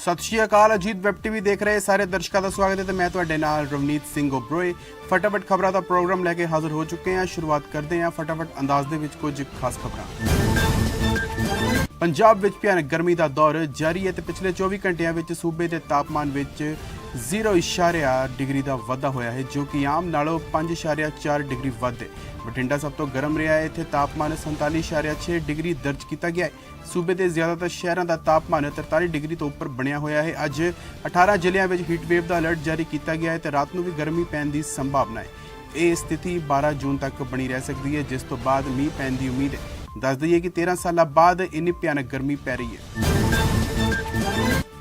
ਸਤਿ ਸ਼੍ਰੀ ਅਕਾਲ, Ajit web TV ਦੇਖ ਰਹੇ ਸਾਰੇ ਦਰਸ਼ਕਾਂ ਦਾ ਸਵਾਗਤ ਹੈ ਤੇ ਮੈਂ ਤੁਹਾਡੇ ਨਾਲ ਰਵਨੀਤ ਸਿੰਘ ਓਬਰੋਏ। ਫਟਾਫਟ ਖਬਰਾਂ ਦਾ ਪ੍ਰੋਗਰਾਮ ਲੈ ਕੇ ਹਾਜ਼ਰ ਹੋ ਚੁੱਕੇ ਹਾਂ। ਸ਼ੁਰੂਆਤ ਕਰਦੇ ਹਾਂ ਫਟਾਫਟ ਅੰਦਾਜ਼ ਦੇ ਵਿੱਚ ਕੁਝ ਖਾਸ ਖਬਰਾਂ। ਪੰਜਾਬ ਵਿੱਚ ਭਿਆਨਕ ਗਰਮੀ ਦਾ ਦੌਰ ਜਾਰੀ ਹੈ ਤੇ ਪਿਛਲੇ 24 ਘੰਟਿਆਂ ਵਿੱਚ ਸੂਬੇ ਦੇ ਤਾਪਮਾਨ ਵਿੱਚ 0.0 ਡਿਗਰੀ ਦਾ ਵਾਧਾ ਹੋਇਆ ਹੈ, ਜੋ ਕਿ ਆਮ ਨਾਲੋਂ 5.4 ਡਿਗਰੀ ਵੱਧ ਹੈ। ਬਠਿੰਡਾ ਸਭ ਤੋਂ ਗਰਮ ਰਿਹਾ ਹੈ, ਇੱਥੇ ਤਾਪਮਾਨ 47.6 ਡਿਗਰੀ ਦਰਜ ਕੀਤਾ ਗਿਆ ਹੈ। ਸੂਬੇ ਦੇ ਜ਼ਿਆਦਾਤਰ ਸ਼ਹਿਰਾਂ ਦਾ ਤਾਪਮਾਨ 43 ਡਿਗਰੀ ਤੋਂ ਉੱਪਰ ਬਣਿਆ ਹੋਇਆ ਹੈ। ਅੱਜ 18 ਜ਼ਿਲ੍ਹਿਆਂ ਵਿੱਚ ਹੀਟ ਵੇਵ ਦਾ ਅਲਰਟ ਜਾਰੀ ਕੀਤਾ ਗਿਆ ਹੈ ਤੇ ਰਾਤ ਨੂੰ ਵੀ ਗਰਮੀ ਪੈਣ ਦੀ ਸੰਭਾਵਨਾ ਹੈ। ਇਹ ਸਥਿਤੀ 12 ਜੂਨ ਤੱਕ ਬਣੀ ਰਹਿ ਸਕਦੀ ਹੈ, ਜਿਸ ਤੋਂ ਬਾਅਦ ਮੀਂਹ ਪੈਣ ਦੀ ਉਮੀਦ ਹੈ। ਦੱਸ ਦਈਏ ਕਿ 13 ਸਾਲਾਂ ਬਾਅਦ ਇੰਨੀ ਭਿਆਨਕ ਗਰਮੀ ਪੈ ਰਹੀ ਹੈ।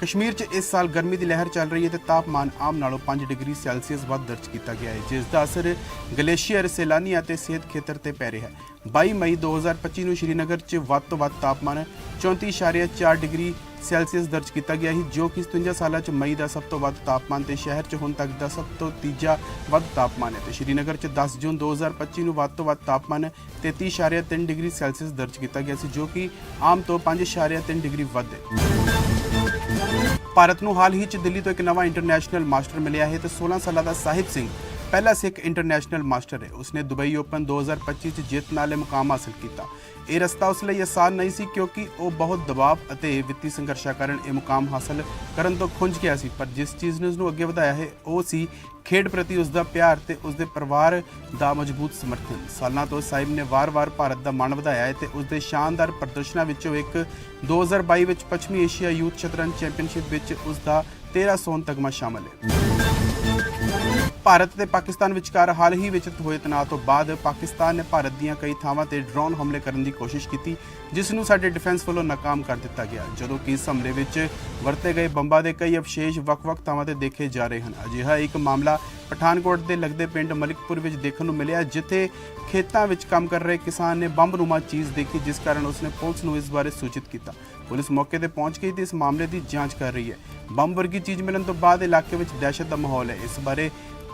ਕਸ਼ਮੀਰ 'ਚ ਇਸ ਸਾਲ ਗਰਮੀ ਦੀ ਲਹਿਰ ਚੱਲ ਰਹੀ ਹੈ ਤੇ ਤਾਪਮਾਨ ਆਮ ਨਾਲੋਂ 5 ਡਿਗਰੀ ਸੈਲਸੀਅਸ ਵੱਧ ਦਰਜ ਕੀਤਾ ਗਿਆ ਹੈ, ਜਿਸ ਦਾ ਅਸਰ ਗਲੇਸ਼ੀਅਰ, ਸੈਲਾਨੀ ਅਤੇ ਸਿਹਤ ਖੇਤਰ ਤੇ ਪੈ ਰਿਹਾ ਹੈ। 22 ਮਈ 2025 ਨੂੰ ਸ਼੍ਰੀਨਗਰ 'ਚ ਵੱਧ ਤੋਂ ਵੱਧ ਤਾਪਮਾਨ 34.4 ਡਿਗਰੀ ਸੈਲਸੀਅਸ ਦਰਜ ਕੀਤਾ ਗਿਆ ਸੀ, ਜੋ ਕਿ 57 ਸਾਲਾਂ 'ਚ ਮਈ ਦਾ ਸਭ ਤੋਂ ਵੱਧ ਤਾਪਮਾਨ ਤੇ ਸ਼ਹਿਰ 'ਚ ਹੁਣ ਤੱਕ ਦਾ ਸਭ ਤੋਂ ਤੀਜਾ ਵੱਧ ਤਾਪਮਾਨ ਹੈ। ਤੇ ਸ਼੍ਰੀਨਗਰ 'ਚ 10 ਜੂਨ 2025 ਨੂੰ ਵੱਧ ਤੋਂ ਵੱਧ ਤਾਪਮਾਨ 33.3 ਡਿਗਰੀ ਸੈਲਸੀਅਸ ਦਰਜ ਕੀਤਾ ਗਿਆ ਸੀ, ਜੋ ਕਿ ਆਮ ਤੋਂ 5.3 ਡਿਗਰੀ ਵੱਧ ਹੈ। ਭਾਰਤ ਨੂੰ ਹਾਲ ਹੀ ਚ ਦਿੱਲੀ ਤੋਂ ਇੱਕ ਨਵਾਂ ਇੰਟਰਨੈਸ਼ਨਲ ਮਾਸਟਰ ਮਿਲਿਆ ਹੈ ਤੇ 16 ਸਾਲਾਂ ਦਾ ਸਾਹਿਬ ਸਿੰਘ ਪਹਿਲਾ ਸਿੱਖ ਇੰਟਰਨੈਸ਼ਨਲ ਮਾਸਟਰ ਹੈ। ਉਸਨੇ ਦੁਬਈ ਓਪਨ 2025 ਚ ਜਿੱਤ ਨਾਲ ਇਹ ਮੁਕਾਮ ਹਾਸਲ ਕੀਤਾ। ਇਹ ਰਸਤਾ ਉਸ ਲਈ ਆਸਾਨ ਨਹੀਂ ਸੀ ਕਿਉਂਕਿ ਉਹ ਬਹੁਤ ਦਬਾਅ ਅਤੇ ਵਿੱਤੀ ਸੰਘਰਸ਼ਾਂ ਕਾਰਨ ਇਹ ਮੁਕਾਮ ਹਾਸਲ ਕਰਨ ਤੋਂ ਖੁੰਝ ਗਿਆ ਸੀ। ਪਰ ਜਿਸ ਚੀਜ਼ ਨੇ ਉਸ ਨੂੰ ਅੱਗੇ ਵਧਾਇਆ ਹੈ, ਉਹ ਸੀ ਖੇਡ ਪ੍ਰਤੀ ਉਸ ਦਾ ਪਿਆਰ ਤੇ ਉਸ ਦੇ ਪਰਿਵਾਰ ਦਾ ਮਜ਼ਬੂਤ ਸਮਰਥਨ। ਸਾਲਾਂ ਤੋਂ ਸਾਹਿਬ ਨੇ ਵਾਰ-ਵਾਰ ਭਾਰਤ ਦਾ ਮਾਣ ਵਧਾਇਆ ਹੈ ਤੇ ਉਸ ਦੇ ਸ਼ਾਨਦਾਰ ਪ੍ਰਦਰਸ਼ਨਾਂ ਵਿੱਚੋਂ ਇੱਕ 2022 ਵਿੱਚ ਪੱਛਮੀ ਏਸ਼ੀਆ ਯੂਥ ਸ਼ਤਰੰਜ ਚੈਂਪੀਅਨਸ਼ਿਪ ਵਿੱਚ ਉਸ ਦਾ 13 ਸੋਨ ਤਗਮਾ ਸ਼ਾਮਲ ਹੈ। ਭਾਰਤ ਤੇ ਪਾਕਿਸਤਾਨ ਵਿਚਕਾਰ ਹਾਲ ਹੀ ਵਿੱਚ ਹੋਏ ਤਣਾਅ ਤੋਂ ਬਾਅਦ ਪਾਕਿਸਤਾਨ ਨੇ ਭਾਰਤ ਦੀਆਂ ਕਈ ਥਾਵਾਂ ਤੇ ਡਰੋਨ ਹਮਲੇ ਕਰਨ ਦੀ ਕੋਸ਼ਿਸ਼ ਕੀਤੀ, ਜਿਸ ਨੂੰ ਸਾਡੇ ਡਿਫੈਂਸ ਵੱਲੋਂ ਨਾਕਾਮ ਕਰ ਦਿੱਤਾ ਗਿਆ, ਜਦੋਂ ਕਿ ਇਸ ਹਮਲੇ ਵਿੱਚ ਵਰਤੇ ਗਏ ਬੰਬਾਂ ਦੇ ਕਈ ਅਵਸ਼ੇਸ਼ ਵੱਖ-ਵੱਖ ਥਾਵਾਂ ਤੇ ਦੇਖੇ ਜਾ ਰਹੇ ਹਨ। ਅਜਿਹਾ ਇੱਕ ਮਾਮਲਾ ਪਠਾਨਕੋਟ ਦੇ ਲੱਗਦੇ ਪਿੰਡ ਮਲਿਕਪੁਰ ਵਿੱਚ ਦੇਖਣ ਨੂੰ ਮਿਲਿਆ, ਜਿੱਥੇ ਖੇਤਾਂ ਵਿੱਚ ਕੰਮ ਕਰ ਰਹੇ ਕਿਸਾਨ ਨੇ ਬੰਬ-ਨੁਮਾ ਚੀਜ਼ ਦੇਖੀ, ਜਿਸ ਕਾਰਨ ਉਸਨੇ ਪੁਲਿਸ ਨੂੰ ਇਸ ਬਾਰੇ ਸੂਚਿਤ ਕੀਤਾ। ਪੁਲਿਸ ਮੌਕੇ ਤੇ ਪਹੁੰਚ ਗਈ ਤੇ ਇਸ ਮਾਮਲੇ ਦੀ ਜਾਂਚ ਕਰ ਰਹੀ ਹੈ। ਬੰਬ ਵਰਗੀ ਚੀਜ਼ ਮਿਲਣ ਤੋਂ ਬਾਅਦ ਇਲਾਕੇ ਵਿੱਚ ਦਹਿਸ਼ਤ ਦਾ ਮਾਹੌਲ ਹੈ। ਇਸ ਬਾਰੇ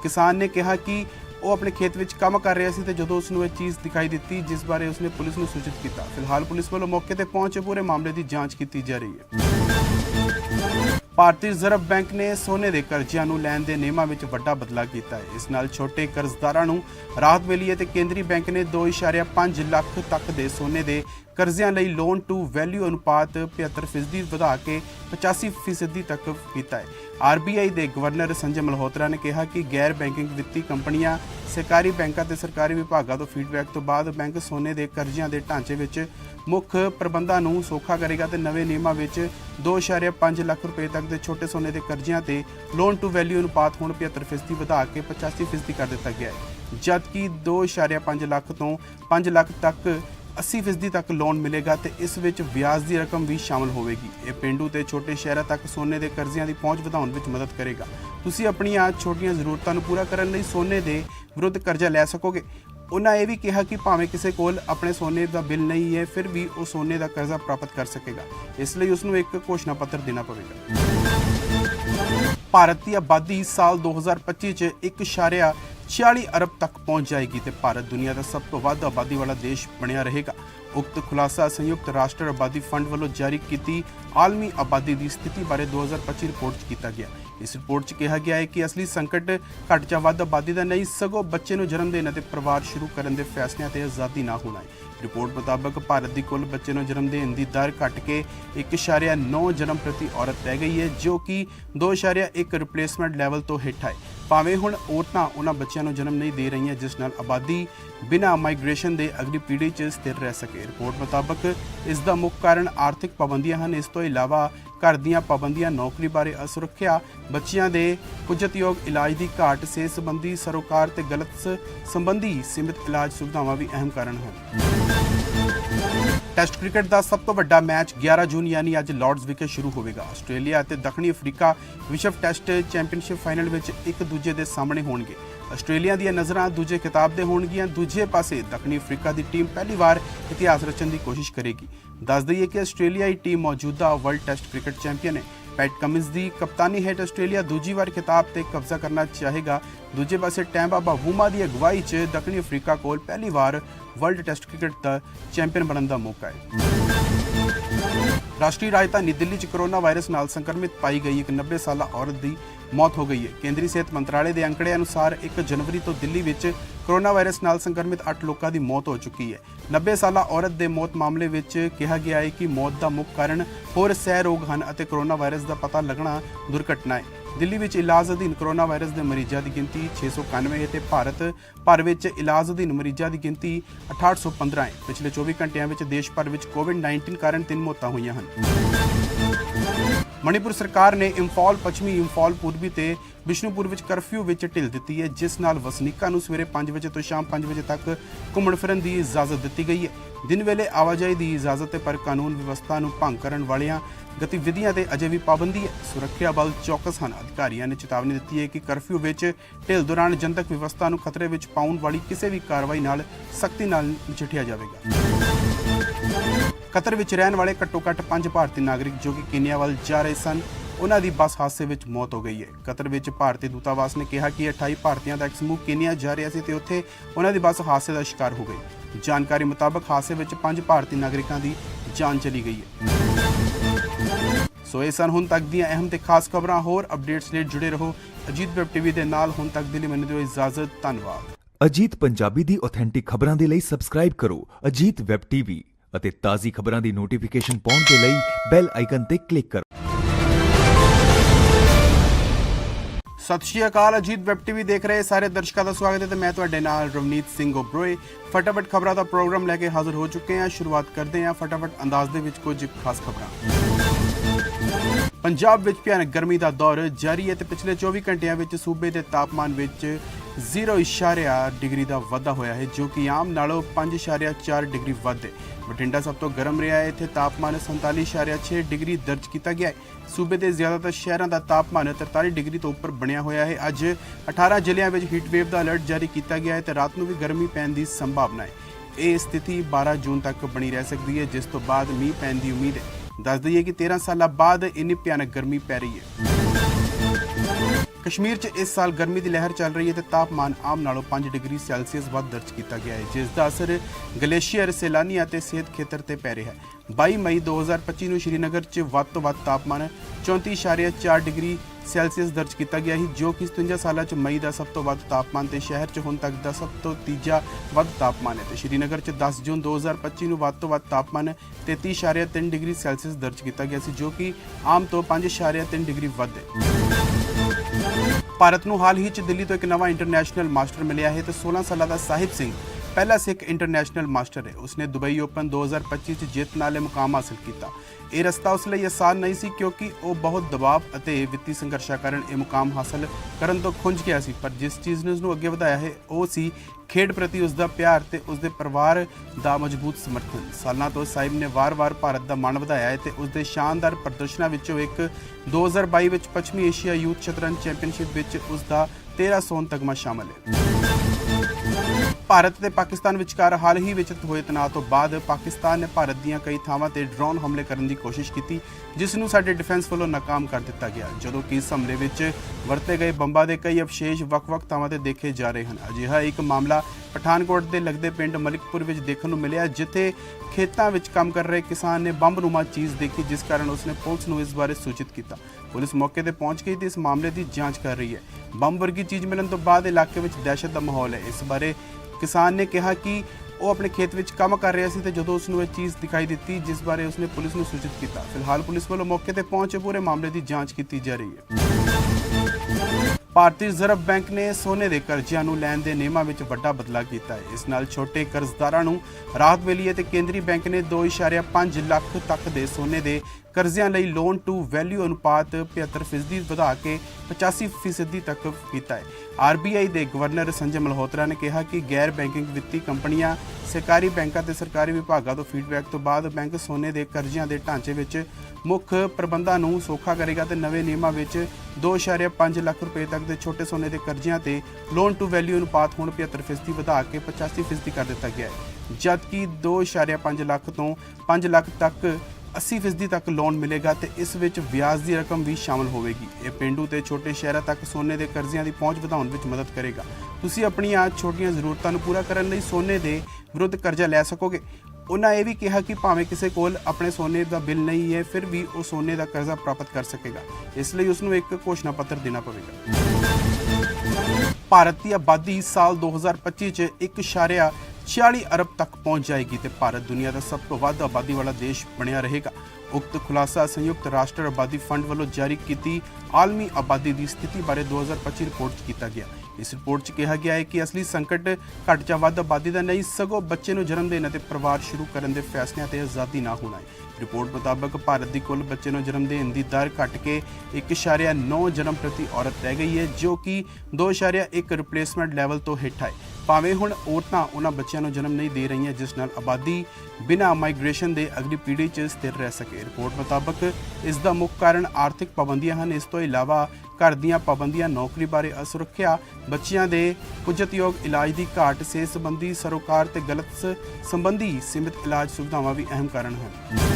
ਕਿਸਾਨ ਨੇ ਕਿਹਾ ਕਿ ਉਹ ਆਪਣੇ ਖੇਤ ਵਿੱਚ ਕੰਮ ਕਰ ਰਿਹਾ ਸੀ ਤੇ ਜਦੋਂ ਉਸ ਨੂੰ ਇਹ ਚੀਜ਼ ਦਿਖਾਈ ਦਿੱਤੀ, ਜਿਸ ਬਾਰੇ ਉਸਨੇ ਪੁਲਿਸ ਨੂੰ ਸੂਚਿਤ ਕੀਤਾ। ਫਿਲਹਾਲ ਪੁਲਿਸ ਵੱਲੋਂ ਮੌਕੇ ਤੇ ਪਹੁੰਚ ਪੂਰੇ ਮਾਮਲੇ ਦੀ ਜਾਂਚ ਕੀਤੀ ਜਾ ਰਹੀ ਹੈ। ਭਾਰਤੀ ਰਿਜ਼ਰਵ ਬੈਂਕ ਨੇ ਸੋਨੇ ਦੇ ਕਰਜ਼ਿਆਂ ਨੂੰ ਲੈਣ ਦੇ ਨਿਯਮਾਂ ਵਿੱਚ ਵੱਡਾ ਬਦਲਾਅ ਕੀਤਾ ਹੈ। ਇਸ ਨਾਲ ਛੋਟੇ ਕਰਜ਼ਦਾਰਾਂ ਨੂੰ ਰਾਹਤ ਮਿਲੀ ਹੈ ਤੇ ਕੇਂਦਰੀ ਬੈਂਕ ਨੇ 2.5 ਲੱਖ ਤੱਕ ਦੇ ਸੋਨੇ ਦੇ ਕਰਜ਼ਿਆਂ ਲਈ ਲੋਨ ਟੂ ਵੈਲਿਊ ਅਨੁਪਾਤ 75% ਵਧਾ ਕੇ 85% ਤੱਕ ਕੀਤਾ ਹੈ। ਆਰਬੀਆਈ ਦੇ ਗਵਰਨਰ ਸੰਜੇ ਮਲਹੋਤਰਾ ਨੇ ਕਿਹਾ ਕਿ ਗੈਰ ਬੈਂਕਿੰਗ ਵਿੱਤੀ ਕੰਪਨੀਆਂ ਸਰਕਾਰੀ ਬੈਂਕਾਂ ਤੇ ਸਰਕਾਰੀ ਵਿਭਾਗਾਂ ਤੋਂ ਫੀਡਬੈਕ ਤੋਂ ਬਾਅਦ ਬੈਂਕ ਸੋਨੇ ਦੇ ਕਰਜ਼ਿਆਂ ਦੇ ਢਾਂਚੇ ਵਿੱਚ ਮੁੱਖ ਪ੍ਰਬੰਧਾਂ ਨੂੰ ਸੌਖਾ ਕਰੇਗਾ ਤੇ ਨਵੇਂ ਨਿਯਮਾਂ ਵਿੱਚ 2.5 ਲੱਖ ਰੁਪਏ ਤੱਕ ਦੇ ਛੋਟੇ ਸੋਨੇ ਦੇ ਕਰਜ਼ਿਆਂ ਤੇ ਲੋਨ ਟੂ ਵੈਲਿਊ ਅਨੁਪਾਤ ਹੁਣ 75% ਵਧਾ ਕੇ 85% ਕਰ ਦਿੱਤਾ ਗਿਆ ਹੈ। ਜਦਕਿ 2.5 ਲੱਖ ਤੋਂ 5 ਲੱਖ ਤੱਕ 80% ਤੱਕ ਲੋਨ ਮਿਲੇਗਾ ਤੇ ਇਸ ਵਿੱਚ ਵਿਆਜ ਦੀ ਰਕਮ ਵੀ ਸ਼ਾਮਲ ਹੋਵੇਗੀ। ਇਹ ਪਿੰਡੂ ਤੇ ਛੋਟੇ ਸ਼ਹਿਰਾਂ ਤੱਕ ਸੋਨੇ ਦੇ ਕਰਜ਼ਿਆਂ ਦੀ ਪਹੁੰਚ ਵਧਾਉਣ ਵਿੱਚ ਮਦਦ ਕਰੇਗਾ। ਤੁਸੀਂ ਆਪਣੀਆਂ ਛੋਟੀਆਂ ਜ਼ਰੂਰਤਾਂ ਨੂੰ ਪੂਰਾ ਕਰਨ ਲਈ ਸੋਨੇ ਦੇ ਵਿਰੁੱਧ ਕਰਜ਼ਾ ਲੈ ਸਕੋਗੇ। ਉਹਨਾਂ ਇਹ ਵੀ ਕਿਹਾ ਕਿ ਭਾਵੇਂ ਕਿਸੇ ਕੋਲ ਆਪਣੇ ਸੋਨੇ ਦਾ ਬਿੱਲ ਨਹੀਂ ਹੈ, ਫਿਰ ਵੀ ਉਹ ਸੋਨੇ ਦਾ ਕਰਜ਼ਾ ਪ੍ਰਾਪਤ ਕਰ ਸਕੇਗਾ। ਇਸ ਲਈ ਉਸ ਨੂੰ ਇੱਕ ਘੋਸ਼ਣਾ ਪੱਤਰ ਦੇਣਾ ਪਵੇਗਾ। ਭਾਰਤ ਦੀ ਆਬਾਦੀ ਸਾਲ 2025 ਚ 1.40 ਅਰਬ ਤੱਕ ਪਹੁੰਚ ਜਾਏਗੀ ਤੇ ਭਾਰਤ ਦੁਨੀਆ ਦਾ ਸਭ ਤੋਂ ਵੱਧ ਆਬਾਦੀ ਵਾਲਾ ਦੇਸ਼ ਬਣਿਆ ਰਹੇਗਾ ਉਕਤ ਖੁਲਾਸਾ ਸੰਯੁਕਤ ਰਾਸ਼ਟਰ ਆਬਾਦੀ ਫੰਡ ਵੱਲੋਂ ਜਾਰੀ ਕੀਤੀ ਆਲਮੀ ਆਬਾਦੀ ਦੀ ਸਥਿਤੀ ਬਾਰੇ 2025 ਰਿਪੋਰਟ 'ਚ ਕੀਤਾ ਗਿਆ ਇਸ ਰਿਪੋਰਟ 'ਚ ਕਿਹਾ ਗਿਆ ਹੈ ਕਿ ਅਸਲੀ ਸੰਕਟ ਘੱਟ ਜਾਂ ਵੱਧ ਆਬਾਦੀ ਦਾ ਨਹੀਂ ਸਗੋਂ ਬੱਚੇ ਨੂੰ ਜਨਮ ਦੇਣ ਅਤੇ ਪਰਿਵਾਰ ਸ਼ੁਰੂ ਕਰਨ ਦੇ ਫੈਸਲਿਆਂ ਤੇ ਆਜ਼ਾਦੀ ਨਾ ਹੋਣਾ ਹੈ ਰਿਪੋਰਟ ਮੁਤਾਬਕ ਭਾਰਤ ਦੀ ਕੁੱਲ ਬੱਚੇ ਨੂੰ ਜਨਮ ਦੇਣ ਦੀ ਦਰ ਘਟ ਕੇ 1.9 ਜਨਮ ਪ੍ਰਤੀ ਔਰਤ ਰਹਿ ਗਈ ਹੈ ਜੋ ਕਿ 2.1 ਰਿਪਲੇਸਮੈਂਟ ਲੈਵਲ ਤੋਂ ਹੇਠ ਹੈ ਭਾਵੇਂ ਹੁਣ ਔਰਤਾਂ ਉਹਨਾਂ ਬੱਚਿਆਂ ਨੂੰ ਜਨਮ ਨਹੀਂ ਦੇ ਰਹੀਆਂ, ਜਿਸ ਨਾਲ ਆਬਾਦੀ ਬਿਨਾਂ ਮਾਈਗ੍ਰੇਸ਼ਨ ਦੇ ਅਗਲੀ ਪੀੜ੍ਹੀ 'ਚ ਸਥਿਰ ਰਹਿ ਸਕੇ। ਰਿਪੋਰਟ ਮੁਤਾਬਕ ਇਸ ਦਾ ਮੁੱਖ ਕਾਰਨ ਆਰਥਿਕ ਪਾਬੰਦੀਆਂ ਹਨ। ਇਸ ਤੋਂ ਇਲਾਵਾ ਘਰ ਦੀਆਂ ਪਾਬੰਦੀਆਂ, ਨੌਕਰੀ ਬਾਰੇ ਅਸੁਰੱਖਿਆ, ਬੱਚਿਆਂ ਦੇ ਕੁਜਤਯੋਗ ਇਲਾਜ ਦੀ ਘਾਟ, ਸਿਹਤ ਸੰਬੰਧੀ ਸਰੋਕਾਰ ਤੇ ਗਲਤ ਸ- ਸੰਬੰਧੀ ਸੀਮਿਤ ਇਲਾਜ ਸੁਵਿਧਾਵਾਂ ਵੀ ਅਹਿਮ ਕਾਰਨ ਹਨ। ਟੈਸਟ ਕ੍ਰਿਕਟ ਦਾ ਸਭ ਤੋਂ ਵੱਡਾ ਮੈਚ 11 ਜੂਨ ਯਾਨੀ ਅੱਜ ਲਾਰਡਸ ਵਿਖੇ ਸ਼ੁਰੂ ਹੋਵੇਗਾ। ਆਸਟ੍ਰੇਲੀਆ ਅਤੇ ਦੱਖਣੀ ਅਫਰੀਕਾ ਵਿਸ਼ਵ ਟੈਸਟ ਚੈਂਪੀਅਨਸ਼ਿਪ ਫਾਈਨਲ ਵਿੱਚ ਇੱਕ ਦੂਜੇ ਦੇ ਸਾਹਮਣੇ ਹੋਣਗੇ। ਆਸਟ੍ਰੇਲੀਆ ਦੀਆਂ ਨਜ਼ਰਾਂ ਦੂਜੇ ਖਿਤਾਬ ਦੇ ਹੋਣਗੀਆਂ। ਦੂਜੇ ਪਾਸੇ ਦੱਖਣੀ ਅਫਰੀਕਾ ਦੀ ਟੀਮ ਪਹਿਲੀ ਵਾਰ ਇਤਿਹਾਸ ਰਚਣ ਦੀ ਕੋਸ਼ਿਸ਼ ਕਰੇਗੀ। ਦੱਸ ਦਈਏ ਕਿ ਆਸਟ੍ਰੇਲੀਆਈ ਟੀਮ ਮੌਜੂਦਾ ਵਰਲਡ ਟੈਸਟ ਕ੍ਰਿਕਟ ਚੈਂਪੀਅਨ ਹੈ। ਪੈਟ ਕਮਿੰਸ ਦੀ ਕਪਤਾਨੀ ਹੇਠ ਆਸਟ੍ਰੇਲੀਆ ਦੂਜੀ ਵਾਰ ਖਿਤਾਬ ਤੇ ਕਬਜ਼ਾ ਕਰਨਾ ਚਾਹੇਗਾ। ਦੂਜੇ ਪਾਸੇ ਟੈਂਬਾ ਬਾਵੂਮਾ ਦੀ ਅਗਵਾਈ 'ਚ ਦੱਖਣੀ ਅਫਰੀਕਾ ਕੋਲ ਪਹਿਲੀ ਵਾਰ ਵਰਲਡ ਟੈਸਟ ਕ੍ਰਿਕਟ ਦਾ ਚੈਂਪੀਅਨ ਬਣਨ ਦਾ ਮੌਕਾ ਹੈ। ਰਾਸ਼ਟਰੀ ਰਾਜਧਾਨੀ ਦਿੱਲੀ 'ਚ ਕਰੋਨਾ ਵਾਇਰਸ ਨਾਲ ਸੰਕਰਮਿਤ ਪਾਈ ਗਈ ਇੱਕ 90 ਸਾਲਾ ਔਰਤ ਦੀ ਮੌਤ ਹੋ ਗਈ ਹੈ। ਕੇਂਦਰੀ ਸਿਹਤ ਮੰਤਰਾਲੇ ਦੇ ਅੰਕੜੇ ਅਨੁਸਾਰ 1 ਜਨਵਰੀ ਤੋਂ ਦਿੱਲੀ ਵਿੱਚ ਕਰੋਨਾ ਵਾਇਰਸ ਨਾਲ ਸੰਕਰਮਿਤ 8 ਲੋਕਾਂ ਦੀ ਮੌਤ ਹੋ ਚੁੱਕੀ ਹੈ। 90 ਸਾਲਾ ਔਰਤ ਦੇ ਮੌਤ ਮਾਮਲੇ ਵਿੱਚ ਕਿਹਾ ਗਿਆ ਹੈ ਕਿ ਮੌਤ ਦਾ ਮੁੱਖ ਕਾਰਨ ਹੋਰ ਸਹਿ ਰੋਗ ਹਨ ਅਤੇ ਕਰੋਨਾ ਵਾਇਰਸ ਦਾ ਪਤਾ ਲੱਗਣਾ ਦੁਰਘਟਨਾ ਹੈ। ਦਿੱਲੀ ਵਿੱਚ ਇਲਾਜ ਅਧੀਨ ਕਰੋਨਾ ਵਾਇਰਸ ਦੇ ਮਰੀਜ਼ਾਂ ਦੀ ਗਿਣਤੀ 691 ਹੈ ਤੇ ਭਾਰਤ ਭਰ ਵਿੱਚ ਇਲਾਜ ਅਧੀਨ ਮਰੀਜ਼ਾਂ ਦੀ ਗਿਣਤੀ 6815 ਹੈ। ਪਿਛਲੇ 24 ਘੰਟਿਆਂ ਵਿੱਚ ਦੇਸ਼ ਭਰ ਵਿੱਚ ਕੋਵਿਡ-19 ਕਾਰਨ ਤਿੰਨ ਮੌਤਾਂ ਹੋਈਆਂ ਹਨ। ਮਣੀਪੁਰ ਸਰਕਾਰ ਨੇ ਇੰਫਾਲ ਪੱਛਮੀ ਇੰਫਾਲ ਪੂਰਬੀ ਤੇ ਬਿਸ਼ਨੂਪੁਰ ਵਿੱਚ ਕਰਫਿਊ ਵਿੱਚ ਢਿੱਲ ਦਿੱਤੀ ਹੈ, ਜਿਸ ਨਾਲ ਵਸਨੀਕਾਂ ਨੂੰ ਸਵੇਰੇ 5 ਵਜੇ ਤੋਂ ਸ਼ਾਮ 5 ਵਜੇ ਤੱਕ ਘੁੰਮਣ ਫਿਰਨ ਦੀ ਇਜਾਜ਼ਤ ਦਿੱਤੀ ਗਈ ਹੈ। ਦਿਨ ਵੇਲੇ ਆਵਾਜਾਈ ਦੀ ਇਜਾਜ਼ਤ ਹੈ, ਪਰ ਕਾਨੂੰਨ ਵਿਵਸਥਾ ਨੂੰ ਭੰਗ ਕਰਨ ਵਾਲੀਆਂ ਗਤੀਵਿਧੀਆਂ ਤੇ ਅਜੇ ਵੀ ਪਾਬੰਦੀ ਹੈ। ਸੁਰੱਖਿਆ ਬਲ ਚੌਕਸ ਹਨ। ਅਧਿਕਾਰੀਆਂ ਨੇ ਚੇਤਾਵਨੀ ਦਿੱਤੀ ਹੈ ਕਿ ਕਰਫਿਊ ਵਿੱਚ ਢਿੱਲ ਦੌਰਾਨ ਜਨਤਕ ਵਿਵਸਥਾ ਨੂੰ ਖਤਰੇ ਵਿੱਚ ਪਾਉਣ ਵਾਲੀ ਕਿਸੇ ਵੀ ਕਾਰਵਾਈ ਨਾਲ ਸਖਤੀ ਨਾਲ ਨਜਿੱਠਿਆ ਜਾਵੇਗਾ। ਕਤਰ ਵਿੱਚ ਰਹਿਣ ਵਾਲੇ ਘੱਟੋ-ਘੱਟ 5 ਭਾਰਤੀ ਨਾਗਰਿਕ ਜੋ ਕਿ ਕੀਨੀਆ ਵੱਲ ਜਾ ਰਹੇ ਸਨ ਉਹਨਾਂ ਦੀ ਬੱਸ ਹਾਦਸੇ ਵਿੱਚ ਮੌਤ ਹੋ ਗਈ ਹੈ। ਕਤਰ ਵਿੱਚ ਭਾਰਤੀ ਦੂਤਾਵਾਸ ਨੇ ਕਿਹਾ ਕਿ 28 ਭਾਰਤੀਆਂ ਦਾ ਇੱਕ ਸਮੂਹ ਕੀਨੀਆ ਜਾ ਰਿਹਾ ਸੀ ਤੇ ਉੱਥੇ ਉਹਨਾਂ ਦੀ ਬੱਸ ਹਾਦਸੇ ਦਾ ਸ਼ਿਕਾਰ ਹੋ ਗਈ। ਜਾਣਕਾਰੀ ਮੁਤਾਬਕ ਹਾਦਸੇ ਵਿੱਚ 5 ਭਾਰਤੀ ਨਾਗਰਿਕਾਂ ਦੀ ਜਾਨ ਚਲੀ ਗਈ ਹੈ। ਸੋ ਇਹ ਸਨ ਹੁਣ ਤੱਕ ਦੀਆਂ ਅਹਿਮ ਤੇ ਖਾਸ ਖਬਰਾਂ। ਹੋਰ ਅਪਡੇਟਸ ਲਈ ਜੁੜੇ ਰਹੋ ਅਜੀਤ ਵੈਬ ਟੀਵੀ ਦੇ ਨਾਲ। ਹੁਣ ਤੱਕ ਦੇ ਲਈ ਮੈਨੂੰ ਦਿਓ ਇਜਾਜ਼ਤ। ਧੰਨਵਾਦ। ਅਜੀਤ ਪੰਜਾਬੀ ਦੀ ਆਥੈਂਟਿਕ ਖਬਰਾਂ ਦੇ ਲਈ ਸਬਸਕ੍ਰਾਈਬ ਕਰੋ ਅਜੀਤ ਵੈਬ ਟੀਵੀ ਅਤੇ ਤਾਜ਼ੀ ਖਬਰਾਂ ਦੀ ਨੋਟੀਫਿਕੇਸ਼ਨ ਪਾਉਣ ਦੇ ਲਈ ਬੈਲ ਆਈਕਨ ਤੇ ਕਲਿੱਕ ਕਰੋ। ਸਤਿ ਸ਼੍ਰੀ ਅਕਾਲ, ਅਜੀਤ ਵੈਬ ਟੀਵੀ ਦੇਖ ਰਹੇ ਸਾਰੇ ਦਰਸ਼ਕਾਂ ਦਾ ਸਵਾਗਤ ਹੈ ਤੇ ਮੈਂ ਤੁਹਾਡੇ ਨਾਲ ਰਵਨੀਤ ਸਿੰਘ ਓਬਰੋਏ। ਫਟਾਫਟ ਖਬਰਾਂ ਦਾ ਪ੍ਰੋਗਰਾਮ ਲੈ ਕੇ ਹਾਜ਼ਰ ਹੋ ਚੁੱਕੇ ਹਾਂ। ਸ਼ੁਰੂਆਤ ਕਰਦੇ ਹਾਂ ਫਟਾਫਟ ਅੰਦਾਜ਼ ਦੇ ਵਿੱਚ ਕੁਝ ਖਾਸ ਖਬਰਾਂ। ਪੰਜਾਬ ਵਿੱਚ ਭਿਆਨਕ ਗਰਮੀ ਦਾ ਦੌਰ ਜਾਰੀ ਹੈ ਤੇ ਪਿਛਲੇ 24 ਘੰਟਿਆਂ ਵਿੱਚ ਸੂਬੇ ਦੇ ਤਾਪਮਾਨ ਵਿੱਚ 0.0 ਡਿਗਰੀ ਦਾ ਵਾਧਾ ਹੋਇਆ ਹੈ, ਜੋ ਕਿ ਆਮ ਨਾਲੋਂ 5.4 ਡਿਗਰੀ ਵੱਧ ਹੈ। ਬਠਿੰਡਾ ਸਭ ਤੋਂ ਗਰਮ ਰਿਹਾ ਹੈ, ਇੱਥੇ ਤਾਪਮਾਨ 47.6 ਡਿਗਰੀ ਦਰਜ ਕੀਤਾ ਗਿਆ ਹੈ। ਸੂਬੇ ਦੇ ਜ਼ਿਆਦਾਤਰ ਸ਼ਹਿਰਾਂ ਦਾ ਤਾਪਮਾਨ 43 ਡਿਗਰੀ ਤੋਂ ਉੱਪਰ ਬਣਿਆ ਹੋਇਆ ਹੈ। ਅੱਜ 18 ਜ਼ਿਲ੍ਹਿਆਂ ਵਿੱਚ ਹੀਟ ਵੇਵ ਦਾ ਅਲਰਟ ਜਾਰੀ ਕੀਤਾ ਗਿਆ ਹੈ ਤੇ ਰਾਤ ਨੂੰ ਵੀ ਗਰਮੀ ਪੈਣ ਦੀ ਸੰਭਾਵਨਾ ਹੈ। ਇਹ ਸਥਿਤੀ 12 ਜੂਨ ਤੱਕ ਬਣੀ ਰਹਿ ਸਕਦੀ ਹੈ, ਜਿਸ ਤੋਂ ਬਾਅਦ ਮੀਂਹ ਪੈਣ ਦੀ ਉਮੀਦ ਹੈ। ਦੱਸ ਦਈਏ ਕਿ 13 ਸਾਲਾਂ ਬਾਅਦ ਇੰਨੀ ਭਿਆਨਕ ਗਰਮੀ ਪੈ ਰਹੀ ਹੈ। ਕਸ਼ਮੀਰ 'ਚ ਇਸ ਸਾਲ ਗਰਮੀ ਦੀ ਲਹਿਰ ਚੱਲ ਰਹੀ ਹੈ ਤੇ ਤਾਪਮਾਨ ਆਮ ਨਾਲੋਂ 5 ਡਿਗਰੀ ਸੈਲਸੀਅਸ ਵੱਧ ਦਰਜ ਕੀਤਾ ਗਿਆ ਹੈ, ਜਿਸ ਦਾ ਅਸਰ ਗਲੇਸ਼ੀਅਰ, ਸੈਲਾਨੀ ਅਤੇ ਸਿਹਤ ਖੇਤਰ ਤੇ ਪੈ ਰਿਹਾ ਹੈ। 22 ਮਈ 2025 ਨੂੰ ਸ਼੍ਰੀਨਗਰ 'ਚ ਵੱਧ ਤੋਂ ਵੱਧ ਤਾਪਮਾਨ 34.4 ਡਿਗਰੀ ਸੈਲਸੀਅਸ ਦਰਜ ਕੀਤਾ ਗਿਆ ਸੀ, ਜੋ ਕਿ 57 ਸਾਲਾਂ 'ਚ ਮਈ ਦਾ ਸਭ ਤੋਂ ਵੱਧ ਤਾਪਮਾਨ ਤੇ ਸ਼ਹਿਰ 'ਚ ਹੁਣ ਤੱਕ ਦਾ ਸਭ ਤੋਂ ਤੀਜਾ ਵੱਧ ਤਾਪਮਾਨ ਹੈ ਤੇ ਸ਼੍ਰੀਨਗਰ 'ਚ 10 ਜੂਨ 2025 ਨੂੰ ਵੱਧ ਤੋਂ ਵੱਧ ਤਾਪਮਾਨ 33.3 ਡਿਗਰੀ ਸੈਲਸੀਅਸ ਦਰਜ ਕੀਤਾ ਗਿਆ ਸੀ, ਜੋ ਕਿ ਆਮ ਤੋਂ 5.3 ਡਿਗਰੀ ਵੱਧ ਹੈ। ਭਾਰਤ ਨੂੰ ਹਾਲ ਹੀ ਚ ਦਿੱਲੀ ਤੋਂ ਇੱਕ ਨਵਾਂ ਇੰਟਰਨੈਸ਼ਨਲ ਮਾਸਟਰ ਮਿਲਿਆ ਹੈ ਤੇ 16 ਸਾਲਾਂ ਦਾ ਸਾਹਿਬ ਸਿੰਘ ਪਹਿਲਾ ਸਿੱਖ ਇੰਟਰਨੈਸ਼ਨਲ ਮਾਸਟਰ ਹੈ। ਉਸਨੇ ਦੁਬਈ ਓਪਨ 2025 ਚ ਜਿੱਤ ਨਾਲੇ ਮੁਕਾਮ ਹਾਸਲ ਕੀਤਾ। ਇਹ ਰਸਤਾ ਉਸ ਲਈ ਆਸਾਨ ਨਹੀਂ ਸੀ ਕਿਉਂਕਿ ਉਹ ਬਹੁਤ ਦਬਾਅ ਅਤੇ ਵਿੱਤੀ ਸੰਘਰਸ਼ਾਂ ਕਾਰਨ ਇਹ ਮੁਕਾਮ ਹਾਸਲ ਕਰਨ ਤੋਂ ਖੁੰਝ ਗਿਆ ਸੀ। ਪਰ ਜਿਸ ਚੀਜ਼ ਨੇ ਉਸ ਨੂੰ ਅੱਗੇ ਵਧਾਇਆ ਹੈ, ਉਹ ਸੀ ਖੇਡ ਪ੍ਰਤੀ ਉਸ ਦਾ ਪਿਆਰ ਤੇ ਉਸ ਦੇ ਪਰਿਵਾਰ ਦਾ ਮਜ਼ਬੂਤ ਸਮਰਥਨ। ਸਾਲਾਂ ਤੋਂ ਸਾਹਿਬ ਨੇ ਵਾਰ-ਵਾਰ ਭਾਰਤ ਦਾ ਮਾਣ ਵਧਾਇਆ ਹੈ ਤੇ ਉਸ ਦੇ ਸ਼ਾਨਦਾਰ ਪ੍ਰਦਰਸ਼ਨਾਂ ਵਿੱਚੋਂ ਇੱਕ 2022 ਵਿੱਚ ਪੱਛਮੀ ਏਸ਼ੀਆ ਯੂਥ ਸ਼ਤਰੰਜ ਚੈਂਪੀਅਨਸ਼ਿਪ ਵਿੱਚ ਉਸ ਦਾ 13 ਸੋਨ ਤਗਮਾ ਸ਼ਾਮਲ ਹੈ। ਭਾਰਤ ਤੇ ਪਾਕਿਸਤਾਨ ਵਿਚਕਾਰ ਹਾਲ ਹੀ ਵਿੱਚ ਹੋਏ ਤਣਾਅ ਤੋਂ ਬਾਅਦ ਪਾਕਿਸਤਾਨ ਨੇ ਭਾਰਤ ਦੀਆਂ ਕਈ ਥਾਵਾਂ ਤੇ ਡਰੋਨ ਹਮਲੇ ਕਰਨ ਦੀ ਕੋਸ਼ਿਸ਼ ਕੀਤੀ, ਜਿਸ ਨੂੰ ਸਾਡੇ ਡਿਫੈਂਸ ਵੱਲੋਂ ਨਾਕਾਮ ਕਰ ਦਿੱਤਾ ਗਿਆ। ਜਦੋਂ ਕਿ ਇਸ ਹਮਲੇ ਵਿੱਚ ਵਰਤੇ ਗਏ ਬੰਬਾਂ ਦੇ ਕਈ ਅਵਸ਼ੇਸ਼ ਵੱਖ-ਵੱਖ ਥਾਵਾਂ ਤੇ ਦੇਖੇ ਜਾ ਰਹੇ ਹਨ। ਅਜਿਹਾ ਇੱਕ ਮਾਮਲਾ ਪਠਾਨਕੋਟ ਦੇ ਲੱਗਦੇ ਪਿੰਡ ਮਲਿਕਪੁਰ ਵਿੱਚ ਦੇਖਣ ਨੂੰ ਮਿਲਿਆ, ਜਿੱਥੇ ਖੇਤਾਂ ਵਿੱਚ ਕੰਮ ਕਰ ਰਹੇ ਕਿਸਾਨ ਨੇ ਬੰਬ ਨੂਮਾ ਚੀਜ਼ ਦੇਖੀ, ਜਿਸ ਕਾਰਨ ਉਸਨੇ ਪੁਲਿਸ ਨੂੰ ਇਸ ਬਾਰੇ ਸੂਚਿਤ ਕੀਤਾ। ਪੁਲਿਸ ਮੌਕੇ ਤੇ ਪਹੁੰਚ ਗਈ ਤੇ ਇਸ ਮਾਮਲੇ ਦੀ ਜਾਂਚ ਕਰ ਰਹੀ ਹੈ। ਬੰਬ ਵਰਗੀ ਚੀਜ਼ ਮਿਲਣ ਤੋਂ ਬਾਅਦ ਇਲਾਕੇ ਵਿੱਚ ਦਹਿਸ਼ਤ ਦਾ ਮਾਹੌਲ ਹੈ। ਇਸ ਬਾਰੇ ਕਿਸਾਨ ਨੇ ਕਿਹਾ ਕਿ ਉਹ ਆਪਣੇ ਖੇਤ ਵਿੱਚ ਕੰਮ ਕਰ ਰਿਹਾ ਸੀ ਤੇ ਜਦੋਂ ਉਸ ਨੂੰ ਇਹ ਚੀਜ਼ ਦਿਖਾਈ ਦਿੱਤੀ, ਜਿਸ ਬਾਰੇ ਉਸਨੇ ਪੁਲਿਸ ਨੂੰ ਸੂਚਿਤ ਕੀਤਾ। ਫਿਲਹਾਲ ਪੁਲਿਸ ਵੱਲੋਂ ਮੌਕੇ ਤੇ ਪਹੁੰਚ ਪੂਰੇ ਮਾਮਲੇ ਦੀ ਜਾਂਚ ਕੀਤੀ ਜਾ ਰਹੀ ਹੈ। ਭਾਰਤੀ ਰਿਜ਼ਰਵ ਬੈਂਕ ਨੇ ਸੋਨੇ ਦੇ ਕਰਜ਼ਿਆਂ ਨੂੰ ਲੈਣ ਦੇ ਨਿਯਮਾਂ ਵਿੱਚ ਵੱਡਾ ਬਦਲਾਅ ਕੀਤਾ ਹੈ। ਇਸ ਨਾਲ ਛੋਟੇ ਕਰਜ਼ਦਾਰਾਂ ਨੂੰ ਰਾਹਤ ਮਿਲੀ ਹੈ ਤੇ ਕੇਂਦਰੀ ਬੈਂਕ ਨੇ 2.5 ਲੱਖ ਤੱਕ ਦੇ ਸੋਨੇ ਦੇ ਕਰਜ਼ਿਆਂ ਲਈ ਲੋਨ ਟੂ ਵੈਲਿਊ ਅਨੁਪਾਤ 75% ਵਧਾ ਕੇ 85% ਤੱਕ ਕੀਤਾ ਹੈ। ਆਰਬੀਆਈ ਦੇ ਗਵਰਨਰ ਸੰਜੇ ਮਲਹੋਤਰਾ ਨੇ ਕਿਹਾ ਕਿ ਗੈਰ ਬੈਂਕਿੰਗ ਵਿੱਤੀ ਕੰਪਨੀਆਂ ਸਰਕਾਰੀ ਬੈਂਕਾਂ ਤੇ ਸਰਕਾਰੀ ਵਿਭਾਗਾਂ ਤੋਂ ਫੀਡਬੈਕ ਤੋਂ ਬਾਅਦ ਬੈਂਕ ਸੋਨੇ ਦੇ ਕਰਜ਼ਿਆਂ ਦੇ ਢਾਂਚੇ ਵਿੱਚ ਮੁੱਖ ਪ੍ਰਬੰਧਾਂ ਨੂੰ ਸੌਖਾ ਕਰੇਗਾ ਤੇ ਨਵੇਂ ਨਿਯਮਾਂ ਵਿੱਚ 2.5 ਲੱਖ ਰੁਪਏ ਤੱਕ ਦੇ ਛੋਟੇ ਸੋਨੇ ਦੇ ਕਰਜ਼ਿਆਂ ਤੇ ਲੋਨ ਟੂ ਵੈਲਿਊ ਅਨੁਪਾਤ ਹੁਣ 75% ਵਧਾ ਕੇ 85% ਕਰ ਦਿੱਤਾ ਗਿਆ ਹੈ। ਜਦਕਿ 2.5 ਲੱਖ ਤੋਂ 5 ਲੱਖ ਤੱਕ 80% ਤੱਕ ਲੋਨ ਮਿਲੇਗਾ ਤੇ ਇਸ ਵਿੱਚ ਵਿਆਜ ਦੀ ਰਕਮ ਵੀ ਸ਼ਾਮਲ ਹੋਵੇਗੀ। ਇਹ ਪਿੰਡੂ ਤੇ ਛੋਟੇ ਸ਼ਹਿਰਾਂ ਤੱਕ ਸੋਨੇ ਦੇ ਕਰਜ਼ਿਆਂ ਦੀ ਪਹੁੰਚ ਵਧਾਉਣ ਵਿੱਚ ਮਦਦ ਕਰੇਗਾ। ਤੁਸੀਂ ਆਪਣੀਆਂ ਛੋਟੀਆਂ ਜ਼ਰੂਰਤਾਂ ਨੂੰ ਪੂਰਾ ਕਰਨ ਲਈ ਸੋਨੇ ਦੇ ਵਿਰੁੱਧ ਕਰਜ਼ਾ ਲੈ ਸਕੋਗੇ। ਉਹਨਾਂ ਇਹ ਵੀ ਕਿਹਾ ਕਿ ਭਾਵੇਂ ਕਿਸੇ ਕੋਲ ਆਪਣੇ ਸੋਨੇ ਦਾ ਬਿੱਲ ਨਹੀਂ ਹੈ, ਫਿਰ ਵੀ ਉਹ ਸੋਨੇ ਦਾ ਕਰਜ਼ਾ ਪ੍ਰਾਪਤ ਕਰ ਸਕੇਗਾ। ਇਸ ਲਈ ਉਸ ਨੂੰ ਇੱਕ ਘੋਸ਼ਣਾ ਪੱਤਰ ਦੇਣਾ ਪਵੇਗਾ। ਭਾਰਤ ਦੀ ਆਬਾਦੀ ਸਾਲ 2025 ਚ 1.46 ਅਰਬ ਤੱਕ ਪਹੁੰਚ ਜਾਏਗੀ ਤੇ ਭਾਰਤ ਦੁਨੀਆ ਦਾ ਸਭ ਤੋਂ ਵੱਧ ਆਬਾਦੀ ਵਾਲਾ ਦੇਸ਼ ਬਣਿਆ ਰਹੇਗਾ ਉਕਤ ਖੁਲਾਸਾ ਸੰਯੁਕਤ ਰਾਸ਼ਟਰ ਆਬਾਦੀ ਫੰਡ ਵੱਲੋਂ ਜਾਰੀ ਕੀਤੀ ਆਲਮੀ ਆਬਾਦੀ ਦੀ ਸਥਿਤੀ ਬਾਰੇ 2025 ਰਿਪੋਰਟ 'ਚ ਕੀਤਾ ਗਿਆ ਇਸ ਰਿਪੋਰਟ 'ਚ ਕਿਹਾ ਗਿਆ ਹੈ ਕਿ ਅਸਲੀ ਸੰਕਟ ਘੱਟ ਜਾਂ ਵੱਧ ਆਬਾਦੀ ਦਾ ਨਹੀਂ ਸਗੋਂ ਬੱਚੇ ਨੂੰ ਜਨਮ ਦੇਣ ਅਤੇ ਪਰਿਵਾਰ ਸ਼ੁਰੂ ਕਰਨ ਦੇ ਫੈਸਲਿਆਂ ਤੇ ਆਜ਼ਾਦੀ ਨਾ ਹੋਣਾ ਹੈ ਰਿਪੋਰਟ ਮੁਤਾਬਕ ਭਾਰਤ ਦੀ ਕੁੱਲ ਬੱਚੇ ਨੂੰ ਜਨਮ ਦੇਣ ਦੀ ਦਰ ਘਟ ਕੇ 1.9 ਜਨਮ ਪ੍ਰਤੀ ਔਰਤ ਰਹਿ ਗਈ ਹੈ ਜੋ ਕਿ 2.1 ਰਿਪਲੇਸਮੈਂਟ ਲੈਵਲ ਤੋਂ ਹੇਠ ਹੈ ਭਾਵੇਂ ਹੁਣ ਔਰਤਾਂ ਉਹਨਾਂ ਬੱਚਿਆਂ ਨੂੰ ਜਨਮ ਨਹੀਂ ਦੇ ਰਹੀਆਂ, ਜਿਸ ਨਾਲ ਆਬਾਦੀ ਬਿਨਾਂ ਮਾਈਗ੍ਰੇਸ਼ਨ ਦੇ ਅਗਲੀ ਪੀੜ੍ਹੀ 'ਚ ਸਥਿਰ ਰਹਿ ਸਕੇ। ਰਿਪੋਰਟ ਮੁਤਾਬਕ ਇਸ ਦਾ ਮੁੱਖ ਕਾਰਨ ਆਰਥਿਕ ਪਾਬੰਦੀਆਂ ਹਨ। ਇਸ ਤੋਂ ਇਲਾਵਾ ਘਰ ਦੀਆਂ ਪਾਬੰਦੀਆਂ, ਨੌਕਰੀ ਬਾਰੇ ਅਸੁਰੱਖਿਆ, ਬੱਚਿਆਂ ਦੇ ਪੁੱਜਤਯੋਗ ਇਲਾਜ ਦੀ ਘਾਟ, ਸਿਹਤ ਸੰਬੰਧੀ ਸਰੋਕਾਰ ਤੇ ਗਲਤ ਸ- ਸੰਬੰਧੀ ਸੀਮਿਤ ਇਲਾਜ ਸੁਵਿਧਾਵਾਂ ਵੀ ਅਹਿਮ ਕਾਰਨ ਹਨ।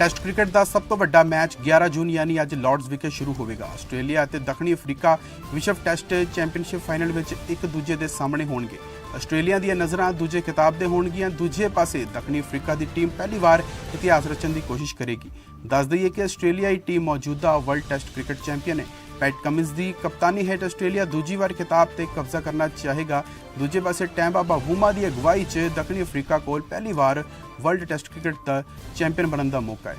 ਟੈਸਟ ਕ੍ਰਿਕਟ ਦਾ ਸਭ ਤੋਂ ਵੱਡਾ ਮੈਚ 11 ਜੂਨ ਯਾਨੀ ਅੱਜ ਲਾਰਡਸ ਵਿਖੇ ਸ਼ੁਰੂ ਹੋਵੇਗਾ। ਆਸਟ੍ਰੇਲੀਆ ਅਤੇ ਦੱਖਣੀ ਅਫਰੀਕਾ ਵਿਸ਼ਵ ਟੈਸਟ ਚੈਂਪੀਅਨਸ਼ਿਪ ਫਾਈਨਲ ਵਿੱਚ ਇੱਕ ਦੂਜੇ ਦੇ ਸਾਹਮਣੇ ਹੋਣਗੇ। ਆਸਟ੍ਰੇਲੀਆ ਦੀਆਂ ਨਜ਼ਰਾਂ ਦੂਜੇ ਖਿਤਾਬ ਦੇ ਹੋਣਗੀਆਂ। ਦੂਜੇ ਪਾਸੇ ਦੱਖਣੀ ਅਫਰੀਕਾ ਦੀ ਟੀਮ ਪਹਿਲੀ ਵਾਰ ਇਤਿਹਾਸ ਰਚਣ ਦੀ ਕੋਸ਼ਿਸ਼ ਕਰੇਗੀ। ਦੱਸ ਦਈਏ ਕਿ ਆਸਟ੍ਰੇਲੀਆਈ ਟੀਮ ਮੌਜੂਦਾ ਵਰਲਡ ਟੈਸਟ ਕ੍ਰਿਕਟ ਚੈਂਪੀਅਨ ਹੈ। ਪੈਟ ਕਮਿੰਸ ਦੀ ਕਪਤਾਨੀ ਹੇਠ ਆਸਟ੍ਰੇਲੀਆ ਦੂਜੀ ਵਾਰ ਖਿਤਾਬ ਤੇ ਕਬਜ਼ਾ ਕਰਨਾ ਚਾਹੇਗਾ। ਦੂਜੇ ਪਾਸੇ ਟੈਂਬਾ ਬਾਵੂਮਾ ਦੀ ਅਗਵਾਈ 'ਚ ਦੱਖਣੀ ਅਫਰੀਕਾ ਕੋਲ ਪਹਿਲੀ ਵਾਰ ਵਰਲਡ ਟੈਸਟ ਕ੍ਰਿਕਟ ਦਾ ਚੈਂਪੀਅਨ ਬਣਨ ਦਾ ਮੌਕਾ ਹੈ।